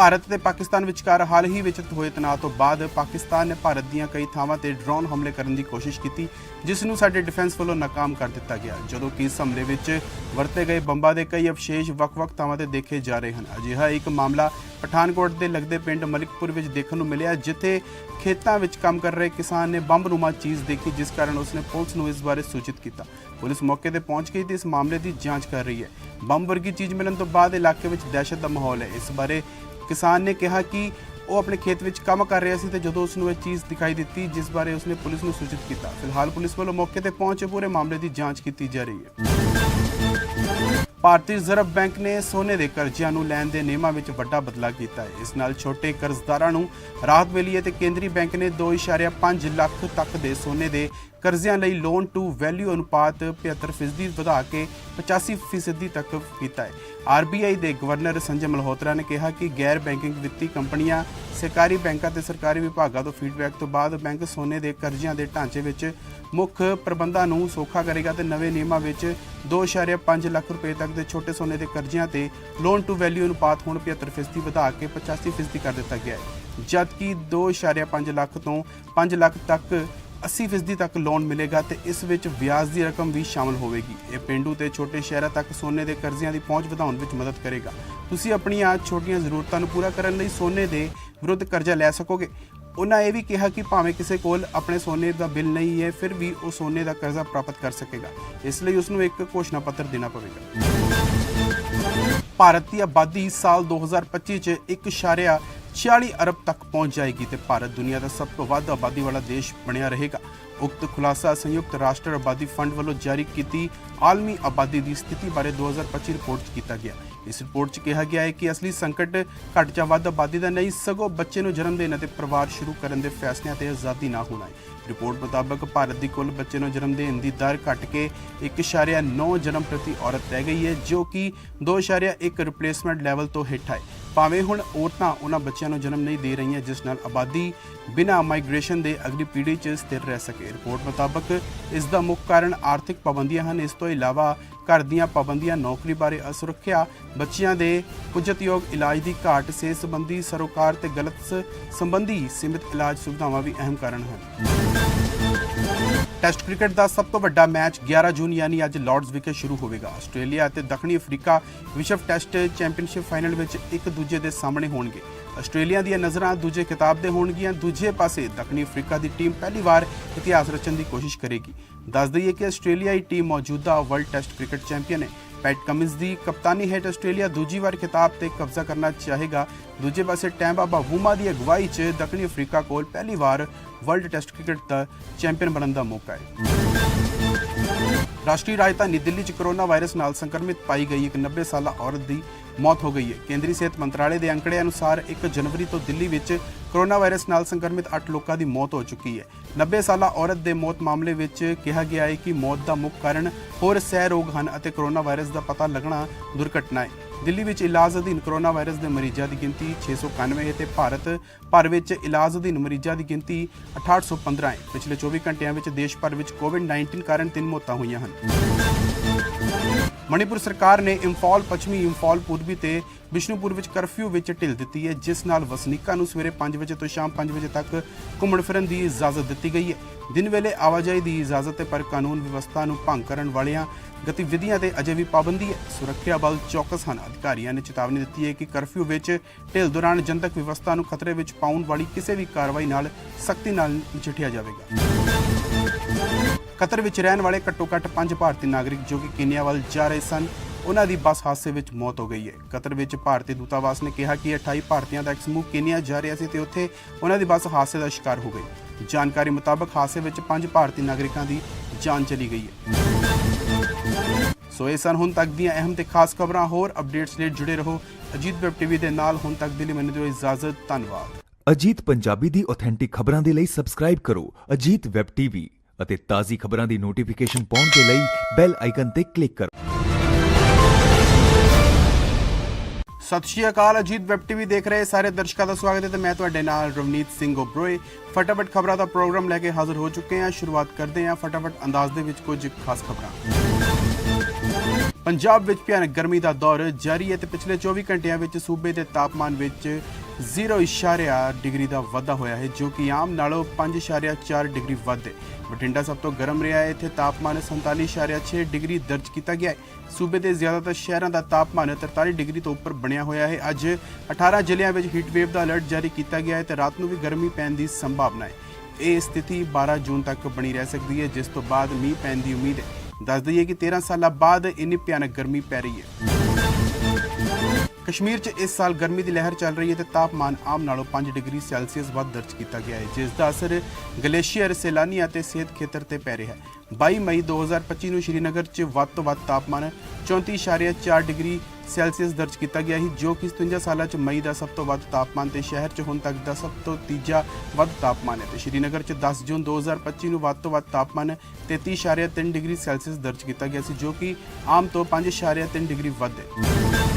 ਭਾਰਤ ਤੇ ਪਾਕਿਸਤਾਨ ਵਿਚਕਾਰ ਹਾਲ ਹੀ ਵਿੱਚ ਹੋਏ ਤਣਾਅ ਤੋਂ ਬਾਅਦ ਪਾਕਿਸਤਾਨ ਨੇ ਭਾਰਤ ਦੀਆਂ ਕਈ ਥਾਵਾਂ ਤੇ ਡਰੋਨ ਹਮਲੇ ਕਰਨ ਦੀ ਕੋਸ਼ਿਸ਼ ਕੀਤੀ, ਜਿਸ ਨੂੰ ਸਾਡੇ ਡਿਫੈਂਸ ਵੱਲੋਂ ਨਾਕਾਮ ਕਰ ਦਿੱਤਾ ਗਿਆ, ਜਦੋਂ ਕਿ ਇਸ ਹਮਲੇ ਵਿੱਚ ਵਰਤੇ ਗਏ ਬੰਬਾਂ ਦੇ ਕਈ ਅਵਸ਼ੇਸ਼ ਵੱਖ-ਵੱਖ ਥਾਵਾਂ ਤੇ ਦੇਖੇ ਜਾ ਰਹੇ ਹਨ। ਅਜਿਹਾ ਇੱਕ ਮਾਮਲਾ ਪਠਾਨਕੋਟ ਦੇ ਲੱਗਦੇ ਪਿੰਡ ਮਲਿਕਪੁਰ ਵਿੱਚ ਦੇਖਣ ਨੂੰ ਮਿਲਿਆ, ਜਿੱਥੇ ਖੇਤਾਂ ਵਿੱਚ ਕੰਮ ਕਰ ਰਹੇ ਕਿਸਾਨ ਨੇ ਬੰਬ-ਨੁਮਾ ਚੀਜ਼ ਦੇਖੀ, ਜਿਸ ਕਾਰਨ ਉਸਨੇ ਪੁਲਿਸ ਨੂੰ ਇਸ ਬਾਰੇ ਸੂਚਿਤ ਕੀਤਾ। ਪੁਲਿਸ ਮੌਕੇ ਤੇ ਪਹੁੰਚ ਗਈ ਤੇ ਇਸ ਮਾਮਲੇ ਦੀ ਜਾਂਚ ਕਰ ਰਹੀ ਹੈ। ਬੰਬ ਵਰਗੀ ਚੀਜ਼ ਮਿਲਣ ਤੋਂ ਬਾਅਦ ਇਲਾਕੇ ਵਿੱਚ ਦਹਿਸ਼ਤ ਦਾ ਮਾਹੌਲ ਹੈ। ਇਸ ਬਾਰੇ ਕਿਸਾਨ ਨੇ ਕਿਹਾ ਕਿ ਉਹ ਆਪਣੇ ਖੇਤ ਵਿੱਚ ਕੰਮ ਕਰ ਰਿਹਾ ਸੀ ਤੇ ਜਦੋਂ ਉਸ ਨੂੰ ਇਹ ਚੀਜ਼ ਦਿਖਾਈ ਦਿੱਤੀ, ਜਿਸ ਬਾਰੇ ਉਸਨੇ ਪੁਲਿਸ ਨੂੰ ਸੂਚਿਤ ਕੀਤਾ। ਫਿਲਹਾਲ ਪੁਲਿਸ ਵੱਲੋਂ ਮੌਕੇ ਤੇ ਪਹੁੰਚ ਪੂਰੇ ਮਾਮਲੇ ਦੀ ਜਾਂਚ ਕੀਤੀ ਜਾ ਰਹੀ ਹੈ। ਭਾਰਤੀ ਰਿਜ਼ਰਵ ਬੈਂਕ ਨੇ ਸੋਨੇ ਦੇ ਕਰਜ਼ਿਆਂ ਨੂੰ ਲੈਣ ਦੇ ਨਿਯਮਾਂ ਵਿੱਚ ਵੱਡਾ ਬਦਲਾਅ ਕੀਤਾ ਹੈ। ਇਸ ਨਾਲ ਛੋਟੇ ਕਰਜ਼ਦਾਰਾਂ ਨੂੰ ਰਾਹਤ ਮਿਲੀ ਹੈ ਤੇ ਕੇਂਦਰੀ ਬੈਂਕ ਨੇ 2.5 ਲੱਖ ਤੱਕ ਦੇ ਸੋਨੇ ਦੇ ਕਰਜ਼ਿਆਂ ਲਈ ਲੋਨ ਟੂ ਵੈਲਿਊ ਅਨੁਪਾਤ 75% ਵਧਾ ਕੇ 85% ਤੱਕ ਕੀਤਾ ਹੈ। ਆਰਬੀਆਈ ਦੇ ਗਵਰਨਰ ਸੰਜੇ ਮਲਹੋਤਰਾ ਨੇ ਕਿਹਾ ਕਿ ਗੈਰ ਬੈਂਕਿੰਗ ਵਿੱਤੀ ਕੰਪਨੀਆਂ ਸਰਕਾਰੀ ਬੈਂਕਾਂ ਤੇ ਸਰਕਾਰੀ ਵਿਭਾਗਾਂ ਤੋਂ ਫੀਡਬੈਕ ਤੋਂ ਬਾਅਦ ਬੈਂਕ ਸੋਨੇ ਦੇ ਕਰਜ਼ਿਆਂ ਦੇ ਢਾਂਚੇ ਵਿੱਚ ਮੁੱਖ ਪ੍ਰਬੰਧਾਂ ਨੂੰ ਸੌਖਾ ਕਰੇਗਾ ਤੇ ਨਵੇਂ ਨਿਯਮਾਂ ਵਿੱਚ 2.5 ਲੱਖ ਰੁਪਏ ਤੱਕ ਦੇ ਛੋਟੇ ਸੋਨੇ ਦੇ ਕਰਜ਼ਿਆਂ ਤੇ ਲੋਨ ਟੂ ਵੈਲਿਊ ਅਨੁਪਾਤ ਹੁਣ 75% ਵਧਾ ਕੇ 85% ਕਰ ਦਿੱਤਾ ਗਿਆ ਹੈ। ਜਦਕਿ 2.5 ਲੱਖ ਤੋਂ 5 ਲੱਖ ਤੱਕ 80% ਤੱਕ ਲੋਨ ਮਿਲੇਗਾ ਤੇ ਇਸ ਵਿੱਚ ਵਿਆਜ ਦੀ ਰਕਮ ਵੀ ਸ਼ਾਮਲ ਹੋਵੇਗੀ। ਇਹ ਪਿੰਡੂ ਤੇ ਛੋਟੇ ਸ਼ਹਿਰਾਂ ਤੱਕ ਸੋਨੇ ਦੇ ਕਰਜ਼ਿਆਂ ਦੀ ਪਹੁੰਚ ਵਧਾਉਣ ਵਿੱਚ ਮਦਦ ਕਰੇਗਾ। ਤੁਸੀਂ ਆਪਣੀਆਂ ਛੋਟੀਆਂ ਜ਼ਰੂਰਤਾਂ ਨੂੰ ਪੂਰਾ ਕਰਨ ਲਈ ਸੋਨੇ ਦੇ ਵਿਰੁੱਧ ਕਰਜ਼ਾ ਲੈ ਸਕੋਗੇ। ਉਹਨਾਂ ਇਹ ਵੀ ਕਿਹਾ ਕਿ ਭਾਵੇਂ ਕਿਸੇ ਕੋਲ ਆਪਣੇ ਸੋਨੇ ਦਾ ਬਿੱਲ ਨਹੀਂ ਹੈ, ਫਿਰ ਵੀ ਉਹ ਸੋਨੇ ਦਾ ਕਰਜ਼ਾ ਪ੍ਰਾਪਤ ਕਰ ਸਕੇਗਾ। ਇਸ ਲਈ ਉਸ ਨੂੰ ਇੱਕ ਘੋਸ਼ਣਾ ਪੱਤਰ ਦੇਣਾ ਪਵੇਗਾ। ਭਾਰਤ ਦੀ ਆਬਾਦੀ ਸਾਲ 2025 ਚ 1.40 ਅਰਬ ਤੱਕ ਪਹੁੰਚ ਜਾਏਗੀ ਤੇ ਭਾਰਤ ਦੁਨੀਆ ਦਾ ਸਭ ਤੋਂ ਵੱਧ ਆਬਾਦੀ ਵਾਲਾ ਦੇਸ਼ ਬਣਿਆ ਰਹੇਗਾ ਉਕਤ ਖੁਲਾਸਾ ਸੰਯੁਕਤ ਰਾਸ਼ਟਰ ਆਬਾਦੀ ਫੰਡ ਵੱਲੋਂ ਜਾਰੀ ਕੀਤੀ ਆਲਮੀ ਆਬਾਦੀ ਦੀ ਸਥਿਤੀ ਬਾਰੇ 2025 ਰਿਪੋਰਟ 'ਚ ਕੀਤਾ ਗਿਆ ਇਸ ਰਿਪੋਰਟ 'ਚ ਕਿਹਾ ਗਿਆ ਹੈ ਕਿ ਅਸਲੀ ਸੰਕਟ ਘੱਟ ਜਾਂ ਵੱਧ ਆਬਾਦੀ ਦਾ ਨਹੀਂ ਸਗੋਂ ਬੱਚੇ ਨੂੰ ਜਨਮ ਦੇਣ ਅਤੇ ਪਰਿਵਾਰ ਸ਼ੁਰੂ ਕਰਨ ਦੇ ਫੈਸਲਿਆਂ ਤੇ ਆਜ਼ਾਦੀ ਨਾ ਹੋਣਾ ਹੈ ਰਿਪੋਰਟ ਮੁਤਾਬਕ ਭਾਰਤ ਦੀ ਕੁੱਲ ਬੱਚੇ ਨੂੰ ਜਨਮ ਦੇਣ ਦੀ ਦਰ ਘਟ ਕੇ 1.9 ਜਨਮ ਪ੍ਰਤੀ ਔਰਤ ਰਹਿ ਗਈ ਹੈ ਜੋ ਕਿ 2.1 ਰਿਪਲੇਸਮੈਂਟ ਲੈਵਲ ਤੋਂ ਹੇਠ ਹੈ ਭਾਵੇਂ ਹੁਣ ਔਰਤਾਂ ਉਹਨਾਂ ਬੱਚਿਆਂ ਨੂੰ ਜਨਮ ਨਹੀਂ ਦੇ ਰਹੀਆਂ, ਜਿਸ ਨਾਲ ਆਬਾਦੀ ਬਿਨਾਂ ਮਾਈਗ੍ਰੇਸ਼ਨ ਦੇ ਅਗਲੀ ਪੀੜ੍ਹੀ 'ਚ ਸਥਿਰ ਰਹਿ ਸਕੇ। ਰਿਪੋਰਟ ਮੁਤਾਬਕ ਇਸ ਦਾ ਮੁੱਖ ਕਾਰਨ ਆਰਥਿਕ ਪਾਬੰਦੀਆਂ ਹਨ। ਇਸ ਤੋਂ ਇਲਾਵਾ ਘਰ ਦੀਆਂ ਪਾਬੰਦੀਆਂ, ਨੌਕਰੀ ਬਾਰੇ ਅਸੁਰੱਖਿਆ, ਬੱਚਿਆਂ ਦੇ ਪੁੱਜਤਯੋਗ ਇਲਾਜ ਦੀ ਘਾਟ, ਸਿਹਤ ਸੰਬੰਧੀ ਸਰੋਕਾਰ ਤੇ ਗਲਤ ਸ- ਸੰਬੰਧੀ ਸੀਮਿਤ ਇਲਾਜ ਸੁਵਿਧਾਵਾਂ ਵੀ ਅਹਿਮ ਕਾਰਨ ਹਨ। ਟੈਸਟ ਕ੍ਰਿਕਟ ਦਾ ਸਭ ਤੋਂ ਵੱਡਾ ਮੈਚ 11 ਜੂਨ ਯਾਨੀ ਅੱਜ ਲਾਰਡਸ ਵਿਖੇ ਸ਼ੁਰੂ ਹੋਵੇਗਾ। ਆਸਟ੍ਰੇਲੀਆ ਅਤੇ ਦੱਖਣੀ ਅਫਰੀਕਾ ਵਿਸ਼ਵ ਟੈਸਟ ਚੈਂਪੀਅਨਸ਼ਿਪ ਫਾਈਨਲ ਵਿੱਚ ਇੱਕ ਦੂਜੇ ਦੇ ਸਾਹਮਣੇ ਹੋਣਗੇ। ਆਸਟ੍ਰੇਲੀਆ ਦੀਆਂ ਨਜ਼ਰਾਂ ਦੂਜੇ ਖਿਤਾਬ ਦੇ ਹੋਣਗੀਆਂ। ਦੂਜੇ ਪਾਸੇ ਦੱਖਣੀ ਅਫਰੀਕਾ ਦੀ ਟੀਮ ਪਹਿਲੀ ਵਾਰ ਇਤਿਹਾਸ ਰਚਣ ਦੀ ਕੋਸ਼ਿਸ਼ ਕਰੇਗੀ। ਦੱਸ ਦਈਏ ਕਿ ਆਸਟ੍ਰੇਲੀਆਈ ਟੀਮ ਮੌਜੂਦਾ ਵਰਲਡ ਟੈਸਟ ਕ੍ਰਿਕਟ ਚੈਂਪੀਅਨ ਹੈ। ਪੈਟ ਕਮਿੰਸ ਦੀ ਕਪਤਾਨੀ ਹੇਠ ਆਸਟ੍ਰੇਲੀਆ ਦੂਜੀ ਵਾਰ ਖਿਤਾਬ ਤੇ ਕਬਜ਼ਾ ਕਰਨਾ ਚਾਹੇਗਾ। ਦੂਜੇ ਪਾਸੇ ਟੈਂਬਾ ਬਾਵੂਮਾ ਦੀ ਅਗਵਾਈ 'ਚ ਦੱਖਣੀ ਅਫਰੀਕਾ ਕੋਲ ਪਹਿਲੀ ਵਾਰ ਵਰਲਡ ਟੈਸਟ ਕ੍ਰਿਕਟ ਦਾ ਚੈਂਪੀਅਨ ਬਣਨ ਦਾ ਮੌਕਾ ਹੈ। ਰਾਸ਼ਟਰੀ ਰਾਜਧਾਨੀ ਦਿੱਲੀ 'ਚ ਕਰੋਨਾ ਵਾਇਰਸ ਨਾਲ ਸੰਕਰਮਿਤ ਪਾਈ ਗਈ ਇੱਕ 90 ਸਾਲਾ ਔਰਤ ਦੀ ਮੌਤ ਹੋ ਗਈ ਹੈ। ਕੇਂਦਰੀ ਸਿਹਤ ਮੰਤਰਾਲੇ ਦੇ ਅੰਕੜੇ ਅਨੁਸਾਰ 1 ਜਨਵਰੀ ਤੋਂ ਦਿੱਲੀ ਵਿੱਚ ਕਰੋਨਾ ਵਾਇਰਸ ਨਾਲ ਸੰਕਰਮਿਤ 8 ਲੋਕਾਂ ਦੀ ਮੌਤ ਹੋ ਚੁੱਕੀ ਹੈ। 90 ਸਾਲਾ ਔਰਤ ਦੇ ਮੌਤ ਮਾਮਲੇ ਵਿੱਚ ਕਿਹਾ ਗਿਆ ਹੈ ਕਿ ਮੌਤ ਦਾ ਮੁੱਖ ਕਾਰਨ ਹੋਰ ਸਹਿ ਰੋਗ ਹਨ ਅਤੇ ਕਰੋਨਾ ਵਾਇਰਸ ਦਾ ਪਤਾ ਲੱਗਣਾ ਦੁਰਘਟਨਾ ਹੈ। ਦਿੱਲੀ ਵਿੱਚ ਇਲਾਜ ਅਧੀਨ ਕਰੋਨਾ ਵਾਇਰਸ ਦੇ ਮਰੀਜ਼ਾਂ ਦੀ ਗਿਣਤੀ 691 ਹੈ ਤੇ ਭਾਰਤ ਭਰ ਵਿੱਚ ਇਲਾਜ ਅਧੀਨ ਮਰੀਜ਼ਾਂ ਦੀ ਗਿਣਤੀ 6815 ਹੈ। ਪਿਛਲੇ 24 ਘੰਟਿਆਂ ਵਿੱਚ ਦੇਸ਼ ਭਰ ਵਿੱਚ ਕੋਵਿਡ-19 ਕਾਰਨ ਤਿੰਨ ਮੌਤਾਂ ਹੋਈਆਂ ਹਨ। ਮਣੀਪੁਰ ਸਰਕਾਰ ਨੇ ਇੰਫਾਲ ਪੱਛਮੀ ਇੰਫਾਲ ਪੂਰਬੀ ਤੇ ਬਿਸ਼ਨੂਪੁਰ ਵਿੱਚ ਕਰਫਿਊ ਵਿੱਚ ਢਿੱਲ ਦਿੱਤੀ ਹੈ, ਜਿਸ ਨਾਲ ਵਸਨੀਕਾਂ ਨੂੰ ਸਵੇਰੇ 5 ਵਜੇ ਤੋਂ ਸ਼ਾਮ 5 ਵਜੇ ਤੱਕ ਘੁੰਮਣ ਫਿਰਨ ਦੀ ਇਜਾਜ਼ਤ ਦਿੱਤੀ ਗਈ ਹੈ। ਦਿਨ ਵੇਲੇ ਆਵਾਜਾਈ ਦੀ ਇਜਾਜ਼ਤ ਹੈ, ਪਰ ਕਾਨੂੰਨ ਵਿਵਸਥਾ ਨੂੰ ਭੰਗ ਕਰਨ ਵਾਲੀਆਂ ਗਤੀਵਿਧੀਆਂ ਤੇ ਅਜੇ ਵੀ ਪਾਬੰਦੀ ਹੈ। ਸੁਰੱਖਿਆ ਬਲ ਚੌਕਸ ਹਨ। ਅਧਿਕਾਰੀਆਂ ਨੇ ਚੇਤਾਵਨੀ ਦਿੱਤੀ ਹੈ ਕਿ ਕਰਫਿਊ ਵਿੱਚ ਢਿੱਲ ਦੌਰਾਨ ਜਨਤਕ ਵਿਵਸਥਾ ਨੂੰ ਖਤਰੇ ਵਿੱਚ ਪਾਉਣ ਵਾਲੀ ਕਿਸੇ ਵੀ ਕਾਰਵਾਈ ਨਾਲ ਸਖਤੀ ਨਾਲ ਨਜਿੱਠਿਆ ਜਾਵੇਗਾ। ਕਤਰ ਵਿੱਚ ਰਹਿਣ ਵਾਲੇ ਘੱਟੋ-ਘੱਟ 5 ਭਾਰਤੀ ਨਾਗਰਿਕ ਜੋ ਕਿ ਕੀਨੀਆ ਵੱਲ ਜਾ ਰਹੇ ਸਨ ਉਹਨਾਂ ਦੀ ਬੱਸ ਹਾਦਸੇ ਵਿੱਚ ਮੌਤ ਹੋ ਗਈ ਹੈ। ਕਤਰ ਵਿੱਚ ਭਾਰਤੀ ਦੂਤਾਵਾਸ ਨੇ ਕਿਹਾ ਕਿ 28 ਭਾਰਤੀਆਂ ਦਾ ਇੱਕ ਸਮੂਹ ਕੀਨੀਆ ਜਾ ਰਿਹਾ ਸੀ ਤੇ ਉੱਥੇ ਉਹਨਾਂ ਦੀ ਬੱਸ ਹਾਦਸੇ ਦਾ ਸ਼ਿਕਾਰ ਹੋ ਗਈ। ਜਾਣਕਾਰੀ ਮੁਤਾਬਕ ਹਾਦਸੇ ਵਿੱਚ ਪੰਜ ਭਾਰਤੀ ਨਾਗਰਿਕਾਂ ਦੀ ਜਾਨ ਚਲੀ ਗਈ ਹੈ। ਸੋ ਇਹ ਸਨ ਹੁਣ ਤੱਕ ਦੀਆਂ ਅਹਿਮ ਤੇ ਖਾਸ ਖਬਰਾਂ। ਹੋਰ ਅਪਡੇਟਸ ਲਈ ਜੁੜੇ ਰਹੋ ਅਜੀਤ ਵੈਬ ਟੀਵੀ ਦੇ ਨਾਲ। ਹੁਣ ਤੱਕ ਦੇ ਲਈ ਮੈਨੂੰ ਦਿਓ ਇਜਾਜ਼ਤ। ਧੰਨਵਾਦ। ਅਜੀਤ ਪੰਜਾਬੀ ਦੀ ਆਥੈਂਟਿਕ ਖਬਰਾਂ ਦੇ ਲਈ ਸਬਸਕ੍ਰਾਈਬ ਕਰੋ ਅਜੀਤ ਵੈਬ ਟੀਵੀ ਅਤੇ ਤਾਜ਼ੀ ਖਬਰਾਂ ਦੀ ਨੋਟੀਫਿਕੇਸ਼ਨ ਪਾਉਣ ਦੇ ਲਈ ਬੈਲ ਆਈਕਨ ਤੇ ਕਲਿੱਕ ਕਰੋ। ਸਤਿ ਸ਼੍ਰੀ ਅਕਾਲ, ਅਜੀਤ ਵੈਬ ਟੀਵੀ ਦੇਖ ਰਹੇ ਸਾਰੇ ਦਰਸ਼ਕਾਂ ਦਾ ਸਵਾਗਤ ਹੈ ਤੇ ਮੈਂ ਤੁਹਾਡੇ ਨਾਲ ਰਵਨੀਤ ਸਿੰਘ ਓਬਰੋਏ। ਫਟਾਫਟ ਖਬਰਾਂ ਦਾ ਪ੍ਰੋਗਰਾਮ ਲੈ ਕੇ ਹਾਜ਼ਰ ਹੋ ਚੁੱਕੇ ਹਾਂ। ਸ਼ੁਰੂਆਤ ਕਰਦੇ ਹਾਂ ਫਟਾਫਟ ਅੰਦਾਜ਼ ਦੇ ਵਿੱਚ ਕੁਝ ਖਾਸ ਖਬਰਾਂ। ਪੰਜਾਬ ਵਿੱਚ ਭਿਆਨਕ ਗਰਮੀ ਦਾ ਦੌਰ ਜਾਰੀ ਹੈ ਤੇ ਪਿਛਲੇ 24 ਘੰਟਿਆਂ ਵਿੱਚ ਸੂਬੇ ਦੇ ਤਾਪਮਾਨ ਵਿੱਚ 0.4 ਡਿਗਰੀ ਦਾ ਵਾਧਾ ਹੋਇਆ ਹੈ, ਜੋ ਕਿ ਆਮ ਨਾਲੋਂ 5.4 ਡਿਗਰੀ ਵੱਧ ਹੈ। ਬਠਿੰਡਾ ਸਭ ਤੋਂ ਗਰਮ ਰਿਹਾ ਹੈ, ਇੱਥੇ ਤਾਪਮਾਨ 47.6 ਡਿਗਰੀ ਦਰਜ ਕੀਤਾ ਗਿਆ ਹੈ। ਸੂਬੇ ਦੇ ਜ਼ਿਆਦਾਤਰ ਸ਼ਹਿਰਾਂ ਦਾ ਤਾਪਮਾਨ 43 ਡਿਗਰੀ ਤੋਂ ਉੱਪਰ ਬਣਿਆ ਹੋਇਆ ਹੈ। ਅੱਜ 18 ਜ਼ਿਲ੍ਹਿਆਂ ਵਿੱਚ ਹੀਟ ਵੇਵ ਦਾ ਅਲਰਟ ਜਾਰੀ ਕੀਤਾ ਗਿਆ ਹੈ ਤੇ ਰਾਤ ਨੂੰ ਵੀ ਗਰਮੀ ਪੈਣ ਦੀ ਸੰਭਾਵਨਾ ਹੈ। ਇਹ ਸਥਿਤੀ 12 ਜੂਨ ਤੱਕ ਬਣੀ ਰਹਿ ਸਕਦੀ ਹੈ, ਜਿਸ ਤੋਂ ਬਾਅਦ ਮੀਂਹ ਪੈਣ ਦੀ ਉਮੀਦ ਹੈ। ਦੱਸ ਦਈਏ ਕਿ 13 ਸਾਲਾਂ ਬਾਅਦ ਇੰਨੀ ਭਿਆਨਕ ਗਰਮੀ ਪੈ ਰਹੀ ਹੈ। ਕਸ਼ਮੀਰ 'ਚ ਇਸ ਸਾਲ ਗਰਮੀ ਦੀ ਲਹਿਰ ਚੱਲ ਰਹੀ ਹੈ ਤੇ ਤਾਪਮਾਨ ਆਮ ਨਾਲੋਂ 5 ਡਿਗਰੀ ਸੈਲਸੀਅਸ ਵੱਧ ਦਰਜ ਕੀਤਾ ਗਿਆ ਹੈ, ਜਿਸ ਦਾ ਅਸਰ ਗਲੇਸ਼ੀਅਰ, ਸੈਲਾਨੀਆਂ ਤੇ ਸਿਹਤ ਖੇਤਰ ਤੇ ਪੈ ਰਿਹਾ ਹੈ। 22 ਮਈ 2025 ਨੂੰ ਸ਼੍ਰੀਨਗਰ 'ਚ ਵੱਧ ਤੋਂ ਵੱਧ ਤਾਪਮਾਨ 34.4 ਡਿਗਰੀ ਸੈਲਸੀਅਸ ਦਰਜ ਕੀਤਾ ਗਿਆ ਸੀ, ਜੋ ਕਿ 57 ਸਾਲਾਂ 'ਚ ਮਈ ਦਾ ਸਭ ਤੋਂ ਵੱਧ ਤਾਪਮਾਨ ਤੇ ਸ਼ਹਿਰ 'ਚ ਹੁਣ ਤੱਕ ਦਾ ਸਭ ਤੋਂ ਤੀਜਾ ਵੱਧ ਤਾਪਮਾਨ ਹੈ ਤੇ ਸ਼੍ਰੀਨਗਰ 'ਚ 10 ਜੂਨ 2025 ਨੂੰ ਵੱਧ ਤੋਂ ਵੱਧ ਤਾਪਮਾਨ 33.3 ਡਿਗਰੀ ਸੈਲਸੀਅਸ ਦਰਜ ਕੀਤਾ ਗਿਆ ਸੀ, ਜੋ ਕਿ ਆਮ ਤੋਂ 5.3 ਡਿਗਰੀ ਵੱਧ ਹੈ।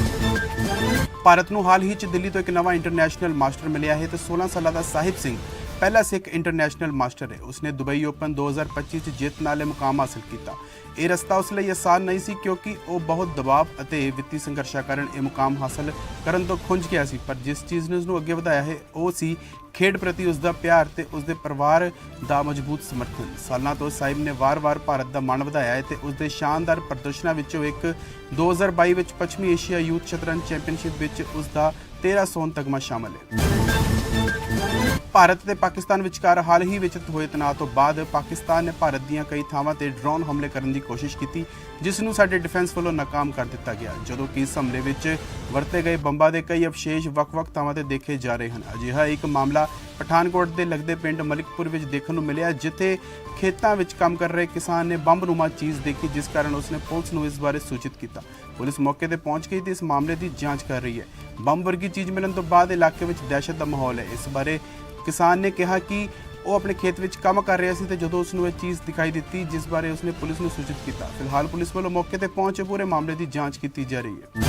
ਭਾਰਤ ਨੂੰ ਹਾਲ ਹੀ 'ਚ ਦਿੱਲੀ ਤੋਂ ਇੱਕ ਨਵਾਂ ਇੰਟਰਨੈਸ਼ਨਲ ਮਾਸਟਰ ਮਿਲਿਆ ਹੈ ਤੇ 16 ਸਾਲਾਂ ਦਾ ਸਾਹਿਬ ਸਿੰਘ ਪਹਿਲਾ ਸਿੱਖ ਇੰਟਰਨੈਸ਼ਨਲ ਮਾਸਟਰ ਹੈ। ਉਸਨੇ ਦੁਬਈ ਓਪਨ 2025 'ਚ ਜਿੱਤ ਨਾਲੇ ਮੁਕਾਮ ਹਾਸਲ ਕੀਤਾ। ਇਹ ਰਸਤਾ ਉਸ ਲਈ ਆਸਾਨ ਨਹੀਂ ਸੀ ਕਿਉਂਕਿ ਉਹ ਬਹੁਤ ਦਬਾਅ ਅਤੇ ਵਿੱਤੀ ਸੰਘਰਸ਼ਾਂ ਕਾਰਨ ਇਹ ਮੁਕਾਮ ਹਾਸਲ ਕਰਨ ਤੋਂ ਖੁੰਝ ਗਿਆ ਸੀ। ਪਰ ਜਿਸ ਚੀਜ਼ ਨੇ ਉਸ ਨੂੰ ਅੱਗੇ ਵਧਾਇਆ ਹੈ, ਉਹ ਸੀ ਖੇਡ ਪ੍ਰਤੀ ਉਸ ਦਾ ਪਿਆਰ ਤੇ ਉਸ ਦੇ ਪਰਿਵਾਰ ਦਾ ਮਜ਼ਬੂਤ ਸਮਰਥਨ। ਸਾਲਾਂ ਤੋਂ ਸਾਹਿਬ ਨੇ ਵਾਰ-ਵਾਰ ਭਾਰਤ ਦਾ ਮਾਣ ਵਧਾਇਆ ਹੈ ਤੇ ਉਸ ਦੇ ਸ਼ਾਨਦਾਰ ਪ੍ਰਦਰਸ਼ਨਾਂ ਵਿੱਚੋਂ ਇੱਕ 2022 ਵਿੱਚ ਪੱਛਮੀ ਏਸ਼ੀਆ ਯੂਥ ਸ਼ਤਰੰਜ ਚੈਂਪੀਅਨਸ਼ਿਪ ਵਿੱਚ ਉਸ ਦਾ 13 ਸੋਨ ਤਗਮਾ ਸ਼ਾਮਲ ਹੈ। ਭਾਰਤ ਤੇ ਪਾਕਿਸਤਾਨ ਵਿਚਕਾਰ ਹਾਲ ਹੀ ਵਿੱਚ ਹੋਏ ਤਣਾਅ ਤੋਂ ਬਾਅਦ ਪਾਕਿਸਤਾਨ ਨੇ ਭਾਰਤ ਦੀਆਂ ਕਈ ਥਾਵਾਂ ਤੇ ਡਰੋਨ ਹਮਲੇ ਕਰਨ ਦੀ ਕੋਸ਼ਿਸ਼ ਕੀਤੀ, ਜਿਸ ਨੂੰ ਸਾਡੇ ਡਿਫੈਂਸ ਵੱਲੋਂ ਨਾਕਾਮ ਕਰ ਦਿੱਤਾ ਗਿਆ। ਜਦੋਂ ਕਿ ਇਸ ਹਮਲੇ ਵਿੱਚ ਵਰਤੇ ਗਏ ਬੰਬਾਂ ਦੇ ਕਈ ਅਵਸ਼ੇਸ਼ ਵੱਖ-ਵੱਖ ਥਾਵਾਂ ਤੇ ਦੇਖੇ ਜਾ ਰਹੇ ਹਨ। ਅਜਿਹਾ ਇੱਕ ਮਾਮਲਾ ਪਠਾਨਕੋਟ ਦੇ ਲੱਗਦੇ ਪਿੰਡ ਮਲਿਕਪੁਰ ਵਿੱਚ ਦੇਖਣ ਨੂੰ ਮਿਲਿਆ, ਜਿੱਥੇ ਖੇਤਾਂ ਵਿੱਚ ਕੰਮ ਕਰ ਰਹੇ ਕਿਸਾਨ ਨੇ ਬੰਬ-ਨੁਮਾ ਚੀਜ਼ ਦੇਖੀ, ਜਿਸ ਕਾਰਨ ਉਸਨੇ ਪੁਲਿਸ ਨੂੰ ਇਸ ਬਾਰੇ ਸੂਚਿਤ ਕੀਤਾ। ਪੁਲਿਸ ਮੌਕੇ ਤੇ ਪਹੁੰਚ ਗਈ ਤੇ ਇਸ ਮਾਮਲੇ ਦੀ ਜਾਂਚ ਕਰ ਰਹੀ ਹੈ। ਬੰਬ ਵਰਗੀ ਚੀਜ਼ ਮਿਲਣ ਤੋਂ ਬਾਅਦ ਇਲਾਕੇ ਵਿੱਚ ਦਹਿਸ਼ਤ ਦਾ ਮਾਹੌਲ ਹੈ। ਇਸ ਬਾਰੇ ਕਿਸਾਨ ਨੇ ਕਿਹਾ ਕਿ ਉਹ ਆਪਣੇ ਖੇਤ ਵਿੱਚ ਕੰਮ ਕਰ ਰਿਹਾ ਸੀ ਤੇ ਜਦੋਂ ਉਸ ਨੂੰ ਇਹ ਚੀਜ਼ ਦਿਖਾਈ ਦਿੱਤੀ, ਜਿਸ ਬਾਰੇ ਉਸਨੇ ਪੁਲਿਸ ਨੂੰ ਸੂਚਿਤ ਕੀਤਾ। ਫਿਲਹਾਲ ਪੁਲਿਸ ਵੱਲੋਂ ਮੌਕੇ ਤੇ ਪਹੁੰਚ ਪੂਰੇ ਮਾਮਲੇ ਦੀ ਜਾਂਚ ਕੀਤੀ ਜਾ ਰਹੀ ਹੈ।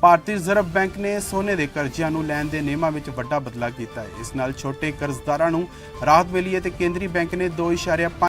ਭਾਰਤੀ ਰਿਜ਼ਰਵ ਬੈਂਕ ਨੇ ਸੋਨੇ ਦੇ ਕਰਜ਼ਿਆਂ ਨੂੰ ਲੈਣ ਦੇ ਨਿਯਮਾਂ ਵਿੱਚ ਵੱਡਾ ਬਦਲਾਅ ਕੀਤਾ ਹੈ। ਇਸ ਨਾਲ ਛੋਟੇ ਕਰਜ਼ਦਾਰਾਂ ਨੂੰ ਰਾਹਤ ਮਿਲੀ ਹੈ ਤੇ ਕੇਂਦਰੀ ਬੈਂਕ ਨੇ 2.5